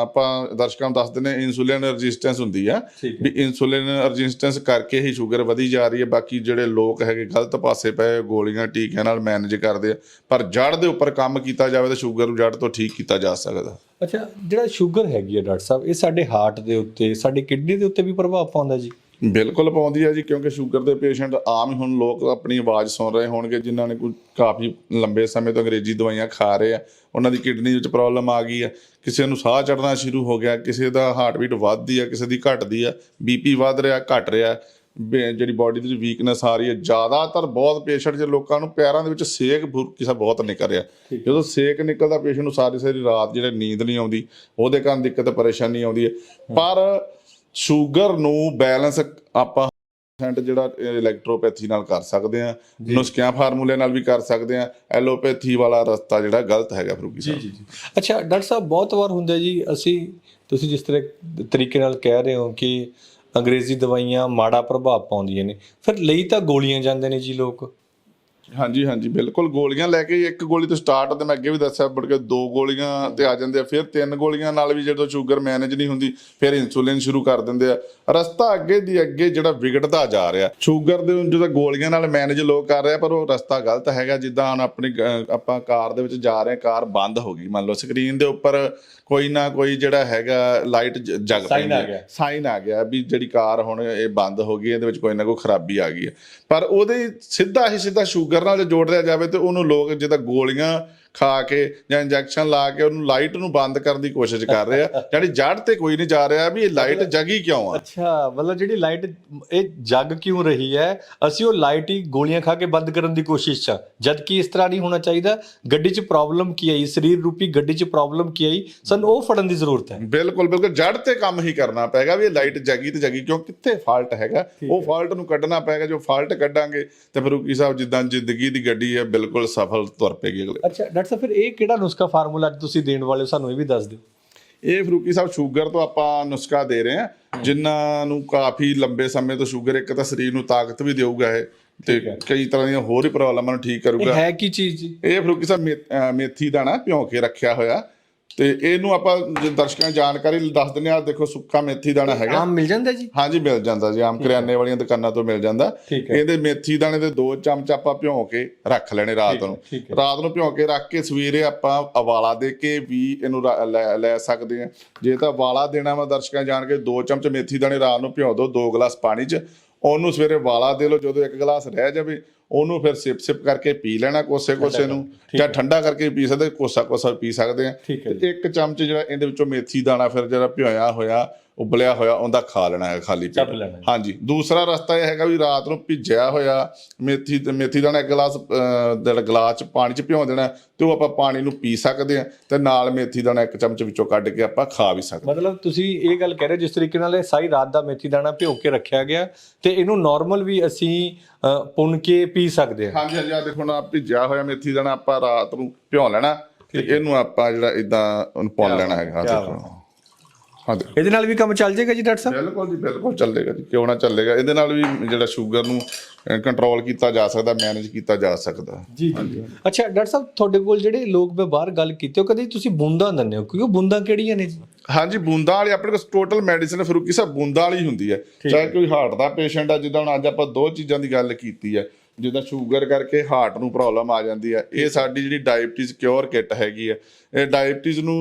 ਆਪਾਂ ਦਰਸ਼ਕਾਂ ਨੂੰ ਦੱਸ ਦਿੰਦੇ ਇਨਸੂਲਿਨ ਰੈਜ਼ਿਸਟੈਂਸ ਹੁੰਦੀ ਆ ਵੀ ਇਨਸੂਲਿਨ ਰੈਜ਼ਿਸਟੈਂਸ ਕਰਕੇ ਹੀ ਸ਼ੂਗਰ ਵਧੀ ਜਾ ਰਹੀ ਹੈ। ਬਾਕੀ ਜਿਹੜੇ ਲੋਕ ਹੈਗੇ ਗਲਤ ਪਾਸੇ ਪਏ ਗੋਲੀਆਂ ਟੀਕਿਆਂ ਨਾਲ ਮੈਨੇਜ ਕਰਦੇ ਆ ਪਰ ਜੜ ਦੇ ਉੱਪਰ ਕੰਮ ਕੀਤਾ ਜਾਵੇ ਤਾਂ ਸ਼ੂਗਰ ਨੂੰ ਜੜ ਤੋਂ ਠੀਕ ਕੀਤਾ ਜਾ ਸਕਦਾ। ਅੱਛਾ ਜਿਹੜਾ ਸ਼ੂਗਰ ਹੈਗੀ ਹੈ ਡਾਕਟਰ ਸਾਹਿਬ ਇਹ ਸਾਡੇ ਹਾਰਟ ਦੇ ਉੱਤੇ ਸਾਡੀ ਕਿਡਨੀ ਦੇ ਉੱਤੇ ਵੀ ਪ੍ਰਭਾਵ ਪਾਉਂਦਾ ਜੀ? ਬਿਲਕੁਲ ਪਾਉਂਦੀ ਹੈ ਜੀ ਕਿਉਂਕਿ ਸ਼ੂਗਰ ਦੇ ਪੇਸ਼ੈਂਟ ਆਮ ਹੀ ਹੁਣ ਲੋਕ ਆਪਣੀ ਆਵਾਜ਼ ਸੁਣ ਰਹੇ ਹੋਣਗੇ ਜਿਨ੍ਹਾਂ ਨੇ ਕੋਈ ਕਾਫੀ ਲੰਬੇ ਸਮੇਂ ਤੋਂ ਅੰਗਰੇਜ਼ੀ ਦਵਾਈਆਂ ਖਾ ਰਹੇ ਆ। ਉਹਨਾਂ ਦੀ ਕਿਡਨੀ ਵਿੱਚ ਪ੍ਰੋਬਲਮ ਆ ਗਈ ਆ। ਕਿਸੇ ਨੂੰ ਸਾਹ ਚੜਨਾ ਸ਼ੁਰੂ ਹੋ ਗਿਆ ਕਿਸੇ ਦਾ ਹਾਰਟਬੀਟ ਵੱਧਦੀ ਆ ਕਿਸੇ ਦੀ ਘਟਦੀ ਆ ਬੀਪੀ ਵੱਧ ਰਿਹਾ ਘਟ ਰਿਹਾ ਜਿਹੜੀ ਬਾਡੀ ਦੇ ਵਿੱਚ ਵੀਕਨੈਸ ਆ ਰਹੀ ਹੈ ਜ਼ਿਆਦਾਤਰ ਬਹੁਤ ਪੇਸ਼ੈਂਟ ਜੇ ਲੋਕਾਂ ਨੂੰ ਪੈਰਾਂ ਦੇ ਵਿੱਚ ਸੇਕ ਕਿਸੇ ਬਹੁਤ ਨਿਕਲ ਰਿਹਾ। ਜਦੋਂ ਸੇਕ ਨਿਕਲਦਾ ਪੇਸ਼ੈਂਟ ਨੂੰ ਸਾਰੀ ਸਾਰੀ ਰਾਤ ਜਿਹੜੇ ਨੀਂਦ ਨਹੀਂ ਆਉਂਦੀ ਉਹਦੇ ਕਾਰਨ ਦਿੱਕਤ ਪਰੇਸ਼ਾਨੀ ਆਉਂਦੀ ਹੈ। ਪਰ ਸ਼ੂਗਰ ਨੂੰ ਬੈਲੈਂਸ ਆਪਾਂ ਪਰਸੈਂਟ ਜਿਹੜਾ ਇਲੈਕਟ੍ਰੋਪੈਥੀ ਨਾਲ ਕਰ ਸਕਦੇ ਆ ਨੁਸਖਿਆਂ ਫਾਰਮੂਲੇ ਨਾਲ ਵੀ ਕਰ ਸਕਦੇ ਆ ਐਲੋਪੈਥੀ ਵਾਲਾ ਰਸਤਾ ਜਿਹੜਾ ਗਲਤ ਹੈਗਾ ਫਰੂਕੀ ਸਾਹਿਬ। ਜੀ ਅੱਛਾ ਡਾਕਟਰ ਸਾਹਿਬ ਬਹੁਤ ਵਾਰ ਹੁੰਦਾ ਜੀ ਅਸੀਂ ਤੁਸੀਂ ਜਿਸ ਤਰ੍ਹਾਂ ਤਰੀਕੇ ਨਾਲ ਕਹਿ ਰਹੇ ਹੋ ਕਿ ਅੰਗਰੇਜ਼ੀ ਦਵਾਈਆਂ ਮਾੜਾ ਪ੍ਰਭਾਵ ਪਾਉਂਦੀਆਂ ਨੇ ਫਿਰ ਲਈ ਤਾਂ ਗੋਲੀਆਂ ਜਾਂਦੇ ਨੇ ਜੀ ਲੋਕ। ਹਾਂਜੀ ਹਾਂਜੀ, ਬਿਲਕੁਲ। ਗੋਲੀਆਂ ਲੈ ਕੇ ਇੱਕ ਗੋਲੀ ਤੋਂ ਸਟਾਰਟ ਤੇ ਮੈਂ ਅੱਗੇ ਵੀ ਦੱਸਿਆ, ਮੁੜ ਕੇ ਦੋ ਗੋਲੀਆਂ ਤੇ ਆ ਜਾਂਦੇ ਆ। ਫਿਰ ਤਿੰਨ ਗੋਲੀਆਂ ਨਾਲ ਵੀ ਜਦੋਂ ਸ਼ੂਗਰ ਮੈਨੇਜ ਨਹੀਂ ਹੁੰਦੀ, ਫਿਰ ਇਨਸੂਲਿਨ ਸ਼ੁਰੂ ਕਰ ਦਿੰਦੇ ਆ। ਰਸਤਾ ਅੱਗੇ ਦੀ ਅੱਗੇ ਜਿਹੜਾ ਵਿਗੜਦਾ ਜਾ ਰਿਹਾ। ਸ਼ੂਗਰ ਦੇ ਜਦੋਂ ਗੋਲੀਆਂ ਨਾਲ ਮੈਨੇਜ ਲੋਕ ਕਰ ਰਹੇ ਆ, ਪਰ ਉਹ ਰਸਤਾ ਗਲਤ ਹੈਗਾ। ਜਿੱਦਾਂ ਹੁਣ ਆਪਣੀ ਆਪਾਂ ਕਾਰ ਦੇ ਵਿੱਚ ਜਾ ਰਹੇ ਹਾਂ, ਕਾਰ ਬੰਦ ਹੋ ਗਈ। ਮੰਨ ਲਓ ਸਕਰੀਨ ਦੇ ਉੱਪਰ ਕੋਈ ਨਾ ਕੋਈ ਜਿਹੜਾ ਹੈਗਾ ਲਾਈਟ ਜਗ Sign ਆ ਗਿਆ। ਸਾਈਨ ਆ ਗਿਆ ਵੀ ਜਿਹੜੀ ਕਾਰ ਹੁਣ ਇਹ ਬੰਦ ਹੋ ਗਈ ਇਹਦੇ ਵਿੱਚ ਕੋਈ ਨਾ ਕੋਈ ਖਰਾਬੀ ਆ ਗਈ ਹੈ ਪਰ ਉਹਦੇ ਸਿੱਧਾ ਹੀ ਸਿੱਧਾ ਸ਼ੂਗਰ ਨਾਲ ਜੋੜ ਲਿਆ ਜਾਵੇ ਤੇ ਉਹਨੂੰ ਲੋਕ ਜਿੱਦਾਂ ਗੋਲੀਆਂ ਖਾ ਕੇ ਜਾਂ ਇੰਜੈਕਸ਼ਨ ਲਾ ਕੇ ਉਹਨੂੰ ਲਾਈਟ ਨੂੰ ਬੰਦ ਕਰਨ ਦੀ ਕੋਸ਼ਿਸ਼ ਕਰ ਰਹੇ। ਆ ਜਿਹੜੀ ਜੜ ਤੇ ਕੋਈ ਨਹੀਂ ਜਾ ਰਿਹਾ ਵੀ ਇਹ ਲਾਈਟ ਜਗੀ ਕਿਉਂ ਆ? ਅੱਛਾ ਮਤਲਬ ਜਿਹੜੀ ਲਾਈਟ ਇਹ ਜਗ ਕਿਉਂ ਰਹੀ ਹੈ? ਅਸੀਂ ਉਹ ਲਾਈਟ ਹੀ ਗੋਲੀਆਂ ਖਾ ਕੇ ਬੰਦ ਕਰਨ ਦੀ ਕੋਸ਼ਿਸ਼ ਚ। ਜਦ ਕਿ ਇਸ ਤਰ੍ਹਾਂ ਨਹੀਂ ਹੋਣਾ ਚਾਹੀਦਾ। ਗੱਡੀ 'ਚ ਪ੍ਰੋਬਲਮ ਕੀ ਆਈ? ਸਰੀਰ ਰੂਪੀ ਗੱਡੀ 'ਚ ਪ੍ਰੋਬਲਮ ਕੀ ਆਈ? ਸਾਨੂੰ ਉਹ ਫੜਨ ਦੀ ਜ਼ਰੂਰਤ ਹੈ। ਬਿਲਕੁਲ ਬਿਲਕੁਲ। ਜੜ ਤੇ ਕੰਮ ਹੀ ਕਰਨਾ ਪਏਗਾ ਵੀ ਇਹ ਲਾਈਟ ਜਗੀ ਤੇ ਜਗੀ। ਕਿਉਂ? ਕਿੱਥੇ ਫਾਲਟ ਹੈਗਾ? ਉਹ ਫਾਲਟ ਨੂੰ ਕੱਢਣਾ ਪਏਗਾ। ਜੋ ਫਾਲਟ ਕੱਢਾਂਗੇ ਤੇ ਫਰੂਕੀ ਸਾਹਿਬ ਜਿੱਦਾਂ ਜ਼ਿੰਦਗੀ ਦੀ ਗੱਡੀ ਹੈ ਬਿਲਕੁਲ ਸਫਲ ਤੁਰ ਪਏਗੀ ਅਗਲੇ। ਅੱਛਾ ਡਾਕਟਰ ਸਾਹਿਬ ਫਿਰ ਇਹ ਕਿਹੜਾ ਨੁਸਖਾ ਫਾਰਮੂਲਾ ਤੁਸੀਂ ਦੇਣ ਵਾਲੇ ਹੋ? ਸਾਨੂੰ ਇਹ ਵੀ ਦੱਸ ਦਿਓ। ਇਹ ਫਰੂਕੀ ਸਾਹਿਬ ਸ਼ੂਗਰ ਤੋਂ ਆਪਾਂ ਨੁਸਖਾ ਦੇ ਰਹੇ ਹਾਂ। ਜਿਨ੍ਹਾਂ ਨੂੰ ਕਾਫੀ ਲੰਬੇ ਸਮੇਂ ਤੋਂ ਸ਼ੂਗਰ ਇੱਕ ਤਾਂ ਸਰੀਰ ਨੂੰ ਤਾਕਤ ਵੀ ਦੇਊਗਾ ਇਹ ਤੇ ਕਈ ਤਰ੍ਹਾਂ ਦੀਆਂ ਹੋਰ ਹੀ ਪ੍ਰੋਬਲਮਾਂ ਨੂੰ ਠੀਕ ਇਹ ਕਰੂਗਾ ਹੈ ਕੀ ਚੀਜ਼ ਜੀ? ਇਹ ਫਰੂਕੀ ਸਾਹਿਬ ਮੇਥੀ ਦਾਣਾ ਭਿਉਂ ਕੇ ਰੱਖਿਆ ਹੋਇਆ। ਤੇ ਇਹਨੂੰ ਆਪਾਂ ਜੇ ਦਰਸ਼ਕਾਂ ਨੂੰ ਜਾਣਕਾਰੀ ਦੱਸ ਦਿੰਦੇ ਆ ਦੇਖੋ ਸੁੱਕਾ ਮੇਥੀ ਦਾਣਾ ਹੈਗਾ। ਆਮ ਮਿਲ ਜਾਂਦਾ ਜੀ? ਹਾਂਜੀ ਮਿਲ ਜਾਂਦਾ ਜੀ ਆਮ ਕਰਿਆਨੇ ਵਾਲੀਆਂ ਦੁਕਾਨਾਂ ਤੋਂ ਮਿਲ ਜਾਂਦਾ। ਠੀਕ ਹੈ। ਇਹਦੇ ਮੇਥੀ ਦਾਣੇ ਦੇ ਦੋ ਚਮਚ ਆਪਾਂ ਭਿਉਂ ਕੇ ਰੱਖ ਲੈਣੇ ਰਾਤ ਨੂੰ। ਠੀਕ ਹੈ। ਰਾਤ ਨੂੰ ਭਿਉਂ ਕੇ ਰੱਖ ਕੇ ਸਵੇਰੇ ਆਪਾਂ ਉਬਾਲਾ ਦੇ ਕੇ ਵੀ ਇਹਨੂੰ ਰਾ- ਲੈ- ਲੈ ਸਕਦੇ ਆ ਜੇ ਤਾਂ ਉਬਾਲਾ ਦੇਣਾ ਵਾ ਦਰਸ਼ਕਾਂ ਜਾਣ ਕੇ ਦੋ ਚਮਚ ਮੇਥੀ ਦਾਣੇ ਰਾਤ ਨੂੰ ਭਿਉਂ ਦਿਓ ਦੋ ਗਲਾਸ ਪਾਣੀ 'ਚ। ਉਹਨੂੰ ਸਵੇਰੇ ਉਬਾਲਾ ਦੇ ਲਓ ਜਦੋਂ ਇੱਕ ਗਲਾਸ ਰਹਿ ਜਾਵੇ। ਉਹਨੂੰ ਫਿਰ ਸਿਪ ਸਿਪ ਕਰਕੇ ਪੀ ਲੈਣਾ ਕੋਸੇ ਕੋਸੇ ਨੂੰ ਜਾਂ ਠੰਡਾ ਕਰਕੇ ਪੀ ਸਕਦੇ ਕੋਸਾ ਕੋਸਾ ਪੀ ਸਕਦੇ ਆ। ਤੇ ਇੱਕ ਚਮਚ ਜਿਹੜਾ ਇਹਦੇ ਵਿੱਚੋਂ ਮੇਥੀ ਦਾਣਾ ਫਿਰ ਜਿਹੜਾ ਭਿਓਇਆ ਹੋਇਆ ਉਬਲਿਆ ਹੋਇਆ ਉਹਦਾ ਖਾ ਲੈਣਾ ਹੈ ਖਾਲੀ ਪੇਟ। ਹਾਂਜੀ ਦੂਸਰਾ ਰਸਤਾ ਇਹ ਹੈਗਾ ਵੀ ਰਾਤ ਨੂੰ ਭਿੱਜਿਆ ਹੋਇਆ ਮੇਥੀ ਤੇ ਮੇਥੀ ਦਾਣਾ ਇੱਕ ਗਲਾਸ ਜਿਹੜਾ ਗਲਾਸ ਚ ਪਾਣੀ ਚ ਭਿਉਂ ਦੇਣਾ ਤੇ ਉਹ ਆਪਾਂ ਪਾਣੀ ਨੂੰ ਪੀ ਸਕਦੇ ਆ ਤੇ ਨਾਲ ਮੇਥੀ ਦਾਣਾ ਇੱਕ ਚਮਚ ਵਿੱਚੋਂ ਕੱਢ ਕੇ ਆਪਾਂ ਖਾ ਵੀ ਸਕਦੇ। ਮਤਲਬ ਤੁਸੀਂ ਇਹ ਗੱਲ ਕਹਿ ਰਹੇ ਜਿਸ ਤਰੀਕੇ ਨਾਲ ਇਹ ਸਾਰੀ ਰਾਤ ਦਾ ਮੇਥੀ ਦਾਣਾ ਭਿਓ ਕੇ ਰੱਖਿਆ ਗਿਆ ਤੇ ਇਹਨੂੰ ਨਾਰਮਲ ਵੀ ਅਸੀਂ ਪੁੰਨ ਕੇ ਪੀ ਸਕਦੇ ਹਾਂ। ਹਾਂਜੀ ਹਾਂਜੀ ਆ ਦੇਖੋ ਨਾ ਭਿੱਜਿਆ ਹੋਇਆ ਮੇਥੀ ਦਾਣਾ ਆਪਾਂ ਰਾਤ ਨੂੰ ਭਿਉਂ ਲੈਣਾ ਤੇ ਇਹਨੂੰ ਆਪਾਂ ਜਿਹੜਾ ਇਦਾਂ ਉਹਨੂੰ ਪੁੰਨ ਲੈਣਾ ਹੈਗਾ ਆਹ ਦੇਖੋ ਹਾਂਜੀ। ਇਹਦੇ ਨਾਲ ਵੀ ਕੰਮ ਚੱਲ ਜਾਏਗਾ ਜੀ ਡਾਕਟਰ ਸਾਹਿਬ? ਬਿਲਕੁਲ ਜੀ ਬਿਲਕੁਲ ਚੱਲੇਗਾ ਜੀ। ਕਿਉਂ ਨਾ ਚੱਲੇਗਾ? ਇਹਦੇ ਨਾਲ ਵੀ ਜਿਹੜਾ ਸ਼ੂਗਰ ਨੂੰ ਕੰਟਰੋਲ ਕੀਤਾ ਜਾ ਸਕਦਾ ਮੈਨੇਜ ਕੀਤਾ ਜਾ ਸਕਦਾ। ਜੀ ਜੀ ਅੱਛਾ ਡਾਕਟਰ ਸਾਹਿਬ ਤੁਹਾਡੇ ਕੋਲ ਜਿਹੜੇ ਲੋਕ ਮੈਂ ਬਾਹਰ ਗੱਲ ਕੀਤੀ ਉਹ ਕਦੇ ਤੁਸੀਂ ਬੂੰਦਾਂ ਦਿੰਦੇ ਹੋ ਕਿਉਂਕਿ ਉਹ ਬੂੰਦਾਂ ਕਿਹੜੀਆਂ ਨੇ ਜੀ? ਹਾਂਜੀ ਬੂੰਦਾਂ ਵਾਲੀ ਆਪਣੇ ਕੋਲ ਟੋਟਲ ਮੈਡੀਸਿਨ ਫਰੂਕੀ ਸਾਹਿਬ ਬੂੰਦਾਂ ਵਾਲੀ ਹੁੰਦੀ ਹੈ। ਚਾਹੇ ਕੋਈ ਹਾਰਟ ਦਾ ਪੇਸ਼ੈਂਟ ਆ ਜਿੱਦਾਂ ਹੁਣ ਅੱਜ ਆਪਾਂ ਦੋ ਚੀਜ਼ਾਂ ਦੀ ਗੱਲ ਕੀਤੀ ਹੈ। ਜਿੱਦਾਂ ਸ਼ੂਗਰ ਕਰਕੇ ਹਾਰਟ ਨੂੰ ਪ੍ਰੋਬਲਮ ਆ ਜਾਂਦੀ ਹੈ ਇਹ ਸਾਡੀ ਜਿਹੜੀ ਡਾਇਬਟੀਜ਼ ਕਿਉਰ ਕਿੱਟ ਹੈਗੀ ਹੈ ਇਹ ਡਾਇਬਟੀਜ਼ ਨੂੰ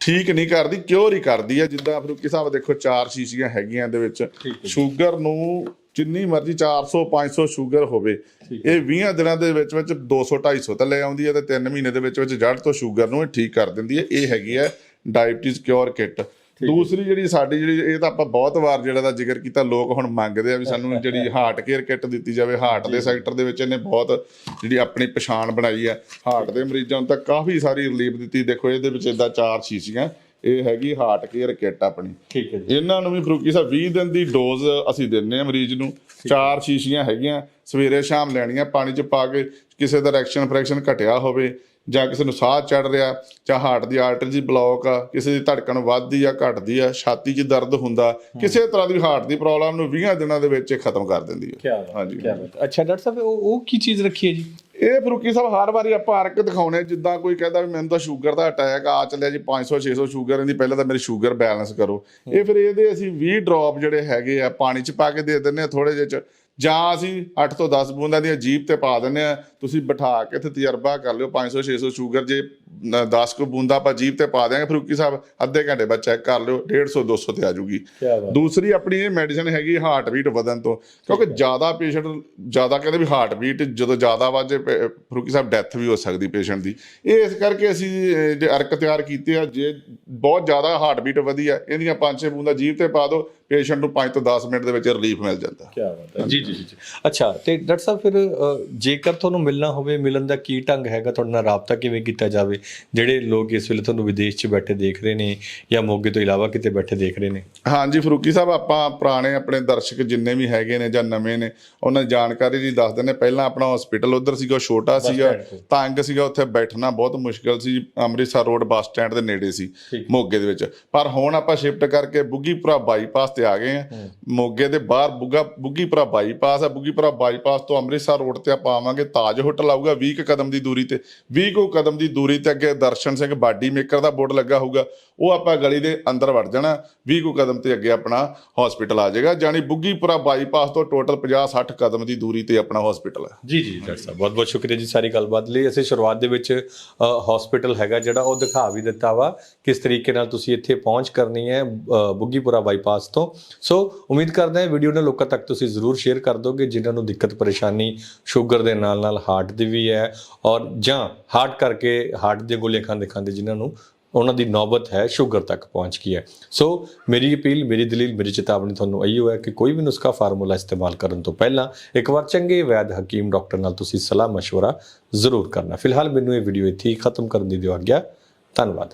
ਠੀਕ ਨਹੀਂ ਕਰਦੀ ਕਿਉਰ ਹੀ ਕਰਦੀ ਹੈ ਜਿੱਦਾਂ ਫਰੂਕੀ ਸਾਹਿਬ ਦੇਖੋ ਚਾਰ ਸ਼ੀਸ਼ੀਆਂ ਹੈਗੀਆਂ ਇਹਦੇ ਵਿੱਚ। ਸ਼ੂਗਰ ਨੂੰ ਜਿੰਨੀ ਮਰਜ਼ੀ 400 500 ਸ਼ੂਗਰ ਹੋਵੇ ਇਹ 20 ਦਿਨਾਂ ਦੇ ਵਿੱਚ ਵਿੱਚ 200 250 ਤੇ ਲੈ ਆਉਂਦੀ ਹੈ ਤੇ 3 ਮਹੀਨੇ ਦੇ ਵਿੱਚ ਵਿੱਚ ਜੜ ਤੋਂ ਸ਼ੂਗਰ ਨੂੰ ਇਹ ਠੀਕ ਕਰ ਦਿੰਦੀ ਹੈ ਇਹ ਹੈਗੀ ਹੈ ਡਾਇਬਟੀਜ਼ ਕਿਉਰ ਕਿੱਟ। ਦੂਸਰੀ ਜਿਹੜੀ ਸਾਡੀ ਜਿਹੜੀ ਇਹ ਤਾਂ ਆਪਾਂ ਬਹੁਤ ਵਾਰ ਜਿਹੜਾ ਦਾ ਜ਼ਿਕਰ ਕੀਤਾ ਲੋਕ ਹੁਣ ਮੰਗਦੇ ਆ ਵੀ ਸਾਨੂੰ ਜਿਹੜੀ ਹਾਰਟ ਕੇਅਰ ਕਿੱਟ ਦਿੱਤੀ ਜਾਵੇ ਹਾਰਟ ਦੇ ਸੈਕਟਰ ਦੇ ਵਿੱਚ ਇਹਨੇ ਬਹੁਤ ਜਿਹੜੀ ਆਪਣੀ ਪਛਾਣ ਬਣਾਈ ਹੈ। ਹਾਰਟ ਦੇ ਮਰੀਜ਼ਾਂ ਨੂੰ ਤਾਂ ਕਾਫੀ ਸਾਰੀ ਰਿਲੀਫ ਦਿੱਤੀ। ਦੇਖੋ ਇਹਦੇ ਵਿੱਚ ਇਦਾਂ ਚਾਰ ਸ਼ੀਸ਼ੀਆਂ ਇਹ ਹੈਗੀ ਹਾਰਟ ਕੇਅਰ ਕਿੱਟ ਆਪਣੀ। ਠੀਕ ਹੈ ਜੀ। ਇਹਨਾਂ ਨੂੰ ਵੀ ਫਰੂਕੀ ਸਾਹਿਬ 20 ਦਿਨ ਦੀ ਡੋਜ਼ ਅਸੀਂ ਦਿੰਨੇ ਆ ਮਰੀਜ਼ ਨੂੰ। ਚਾਰ ਸ਼ੀਸ਼ੀਆਂ ਹੈਗੀਆਂ ਸਵੇਰੇ ਸ਼ਾਮ ਲੈਣੀਆਂ ਪਾਣੀ 'ਚ ਪਾ ਕੇ ਕਿਸੇ ਦਾ ਰਿਐਕਸ਼ਨ ਫ੍ਰੈਕਸ਼ਨ ਘਟਿਆ ਹੋਵੇ ਜਾਂ ਕਿਸੇ ਨੂੰ ਸਾਹ ਚੜ ਰਿਹਾ ਜਾਂ ਹਾਰਟ ਦੀ ਆਰਟਰੀ ਬਲੌਕ ਆ ਕਿਸੇ ਦੀ ਧੜਕਣ ਵੱਧਦੀ ਆ ਘਟਦੀ ਆ ਛਾਤੀ 'ਚ ਦਰਦ ਹੁੰਦਾ ਕਿਸੇ ਤਰ੍ਹਾਂ ਦੀ ਹਾਰਟ ਦੀ ਪ੍ਰੋਬਲਮ ਨੂੰ 20 ਦਿਨਾਂ ਦੇ ਵਿੱਚ ਖਤਮ ਕਰ ਦਿੰਦੀ ਹੈ ਹਾਂਜੀ। ਅੱਛਾ ਡਾਕਟਰ ਸਾਹਿਬ ਉਹ ਉਹ ਕੀ ਚੀਜ਼ ਰੱਖੀ ਹੈ ਜੀ? ਇਹ ਫਰੂਕੀ ਸਾਹਿਬ ਹਰ ਵਾਰੀ ਆਪਾਂ ਅਰਕ ਦਿਖਾਉਣੇ ਜਿੱਦਾਂ ਕੋਈ ਕਹਿੰਦਾ ਵੀ ਮੈਨੂੰ ਤਾਂ ਸ਼ੂਗਰ ਦਾ ਅਟੈਕ ਆ ਚੱਲਿਆ ਜੀ 500 600 ਸ਼ੂਗਰ ਇਹਦੀ ਪਹਿਲਾਂ ਤਾਂ ਮੇਰੀ ਸ਼ੂਗਰ ਬੈਲੈਂਸ ਕਰੋ। ਇਹ ਫਿਰ ਇਹਦੇ ਅਸੀਂ 20 ਡ੍ਰੌਪ ਜਿਹੜੇ ਹੈਗੇ ਆ ਪਾਣੀ 'ਚ ਪਾ ਕੇ ਦੇ ਦਿੰਨੇ ਆ ਥੋੜੇ ਜਿਹੇ ਚ ਜਾਂ ਅਸੀਂ 8 ਤੋਂ 10 ਬੂੰਦਾਂ ਦੀਆਂ ਜੀਭ ਤੇ ਪਾ ਦਿੰਨੇ ਆ ਤੁਸੀਂ ਬਿਠਾ ਕੇ ਤੇ ਤਜਰਬਾ ਕਰ ਲਿਓ 500 600 ਸ਼ੂਗਰ ਜੇ 10 ਕੁ ਬੂੰਦਾਂ ਆਪਾਂ ਜੀਭ ਤੇ ਪਾ ਦਿਆਂਗੇ ਫਰੂਕੀ ਸਾਹਿਬ ਅੱਧੇ ਘੰਟੇ ਬਾਅਦ ਚੈੱਕ ਕਰ ਲਿਓ 150 200 ਤੇ ਆ ਜੂਗੀ। ਦੂਸਰੀ ਆਪਣੀ ਇਹ ਮੈਡੀਸਿਨ ਹੈਗੀ ਹਾਰਟ ਬੀਟ ਵਧਣ ਤੋਂ ਕਿਉਂਕਿ ਜ਼ਿਆਦਾ ਪੇਸ਼ੈਂਟ ਜ਼ਿਆਦਾ ਕਹਿੰਦੇ ਵੀ ਹਾਰਟ ਬੀਟ ਜਦੋਂ ਜ਼ਿਆਦਾ ਵਾਜੇ ਫਰੂਕੀ ਸਾਹਿਬ ਡੈਥ ਵੀ ਹੋ ਸਕਦੀ ਪੇਸ਼ੈਂਟ ਦੀ। ਇਹ ਇਸ ਕਰਕੇ ਅਸੀਂ ਜੇ ਅਰਕ ਤਿਆਰ ਕੀਤੇ ਆ ਜੇ ਬਹੁਤ ਜ਼ਿਆਦਾ ਹਾਰਟ ਬੀਟ ਵਧੀ ਆ ਇਹਦੀਆਂ ਪੰਜ ਛੇ ਬੂੰਦਾਂ ਜੀਭ ਤੇ ਪਾ ਦਿਓ ਪੇਸ਼ੈਂਟ ਨੂੰ 5 ਤੋਂ 10 ਮਿੰਟ ਦੇ ਵਿੱਚ ਰਿਲੀਫ ਮਿਲ ਜਾਂਦਾ। ਕੀ ਬਾਤ ਹੈ। ਜੀ ਜੀ ਜੀ ਅੱਛਾ ਤੇ ਡਾਕਟਰ ਸਾਹਿਬ ਫਿਰ ਜੇਕਰ ਤੁਹਾਨੂੰ ਮਿਲਣਾ ਹੋਵੇ ਮਿਲਣ ਦਾ ਕੀ ਢੰਗ ਹੈਗਾ ਤੁਹਾਡੇ ਨਾਲ ਰਾਬਤਾ ਕਿਵੇਂ ਕੀਤਾ ਜਾਵੇ? ਜਿਹੜੇ ਲੋਕ ਇਸ ਵੇਲੇ ਤੁਹਾਨੂੰ ਵਿਦੇਸ਼ 'ਚ ਬੈਠੇ ਦੇਖ ਰਹੇ ਨੇ ਜਾਂ ਮੋਗੇ ਤੋਂ ਇਲਾਵਾ ਕਿਤੇ ਬੈਠੇ ਦੇਖ ਰਹੇ ਨੇ? ਹਾਂਜੀ ਫਰੂਕੀ ਸਾਹਿਬ ਆਪਾਂ ਪੁਰਾਣੇ ਆਪਣੇ ਦਰਸ਼ਕ ਜਿੰਨੇ ਵੀ ਹੈਗੇ ਨੇ ਜਾਂ ਨਵੇਂ ਨੇ ਉਹਨਾਂ ਦੀ ਜਾਣਕਾਰੀ ਜੀ ਦੱਸ ਦਿੰਦੇ ਪਹਿਲਾਂ ਆਪਣਾ ਹਸਪੀਟਲ ਉਧਰ ਸੀਗਾ ਛੋਟਾ ਸੀਗਾ ਤੰਗ ਸੀਗਾ ਉੱਥੇ ਬੈਠਣਾ ਬਹੁਤ ਮੁਸ਼ਕਲ ਸੀ। ਅੰਮ੍ਰਿਤਸਰ ਰੋਡ ਬੱਸ ਸਟੈਂਡ ਦੇ ਨੇੜੇ ਸੀ ਮੋਗੇ ਦੇ ਵਿੱਚ। ਪਰ ਹੁਣ ਆਪਾਂ ਸ਼ਿਫਟ ਕਰਕੇ ਬੁੱਗੀਪੁਰਾ ਬਾਈਪਾਸ ਤੇ ਆ ਗਏ ਆ ਮੋਗੇ ਦੇ ਬਾਹਰ ਬੁੱਗਾ ਬੁੱਗੀਪੁਰਾ ਬਾਈਪਾਸ ਆ ਬੁੱਗੀਪੁਰਾ ਬਾਈਪਾਸ ਤੋਂ ਅੰਮ੍ਰਿਤਸਰ ਰੋਡ ਤੇ ਆਪਾਂ ਆਵਾਂਗੇ ਤਾਜ ਹੋਟਲ ਆਊਗਾ 20 ਕੁ ਕਦਮ ਦੀ ਦੂਰੀ ਤੇ 20 ਕੁ ਕਦਮ ਦੀ ਦੂਰੀ ਤੇ ਅੱਗੇ ਦਰਸ਼ਨ ਸਿੰਘ ਬਾਡੀ ਮੇਕਰ ਦਾ ਬੋਰਡ ਲੱਗਾ ਹੋਊਗਾ, ਉਹ ਆਪਾਂ ਗਲੀ ਦੇ ਅੰਦਰ ਵੜ ਜਾਣਾ 20 ਕੁ ਕਦਮ ਤੇ ਅੱਗੇ ਆਪਣਾ ਹਸਪੀਟਲ ਆ ਜਾਏਗਾ ਜਾਨੀ ਬੁੱਗੀਪੁਰਾ ਬਾਈਪਾਸ ਤੋਂ ਟੋਟਲ 50 60 ਕਦਮ ਦੀ ਦੂਰੀ ਤੇ ਆਪਣਾ ਹਸਪੀਟਲ ਹੈ। ਜੀ ਜੀ, ਡਾਕਟਰ ਸਾਹਿਬ ਬਹੁਤ ਬਹੁਤ ਸ਼ੁਕਰੀਆ ਜੀ ਸਾਰੀ ਗੱਲਬਾਤ ਲਈ। ਅਸੀਂ ਸ਼ੁਰੂਆਤ ਦੇ ਵਿੱਚ ਹਸਪੀਟਲ ਹੈਗਾ ਜਿਹੜਾ, ਉਹ ਦਿਖਾ ਵੀ ਦਿੱਤਾ ਵਾ ਕਿਸ ਤਰੀਕੇ ਨਾਲ ਤੁਸੀਂ ਇੱਥੇ ਪਹੁੰਚ ਕਰਨੀ ਹੈ ਬੁੱਗੀਪੁਰਾ ਬਾਈਪਾਸ ਤੋਂ। ਸੋ, ਉਮੀਦ ਕਰਦੇ ਹਾਂ ਵੀਡੀਓ ਨੂੰ ਲੋਕਾਂ ਤੱਕ ਤੁਸੀਂ ਜ਼ਰੂਰ ਸ਼ੇਅਰ ਕਰ ਦੋਗੇ, ਜਿਨ੍ਹਾਂ ਨੂੰ ਦਿੱਕਤ, ਪਰੇਸ਼ਾਨੀ ਸ਼ੂਗਰ ਦੇ ਨਾਲ ਨਾਲ ਹਾਰਟ ਦੀ ਵੀ ਹੈ ਔਰ ਜਾਂ ਹਾਰਟ ਕਰਕੇ ਹਾਰਟ ਦੀਆਂ ਗੋਲੀਆਂ ਖਾਂਦੇ ਖਾਂਦੇ ਜਿਨ੍ਹਾਂ ਨੂੰ ਉਹਨਾਂ ਦੀ ਨੌਬਤ ਹੈ ਸ਼ੂਗਰ ਤੱਕ ਪਹੁੰਚ ਗਈ ਹੈ ਸੋ ਮੇਰੀ ਅਪੀਲ ਮੇਰੀ ਦਲੀਲ ਮੇਰੀ ਚੇਤਾਵਨੀ ਤੁਹਾਨੂੰ ਇਹੀ ਹੈ ਕਿ ਕੋਈ ਵੀ ਨੁਸਖਾ ਫਾਰਮੂਲਾ ਇਸਤੇਮਾਲ ਕਰਨ ਤੋਂ ਪਹਿਲਾਂ ਇੱਕ ਵਾਰ ਚੰਗੇ ਵੈਦ ਹਕੀਮ ਡਾਕਟਰ ਨਾਲ ਤੁਸੀਂ ਸਲਾਹ مشورہ ਜ਼ਰੂਰ ਕਰਨਾ ਫਿਲਹਾਲ ਮੈਨੂੰ ਇਹ ਵੀਡੀਓ ਇੱਥੇ ਹੀ ਖਤਮ ਕਰਨ ਦੀ ਦਿਓ ਆਗਿਆ ਧੰਨਵਾਦ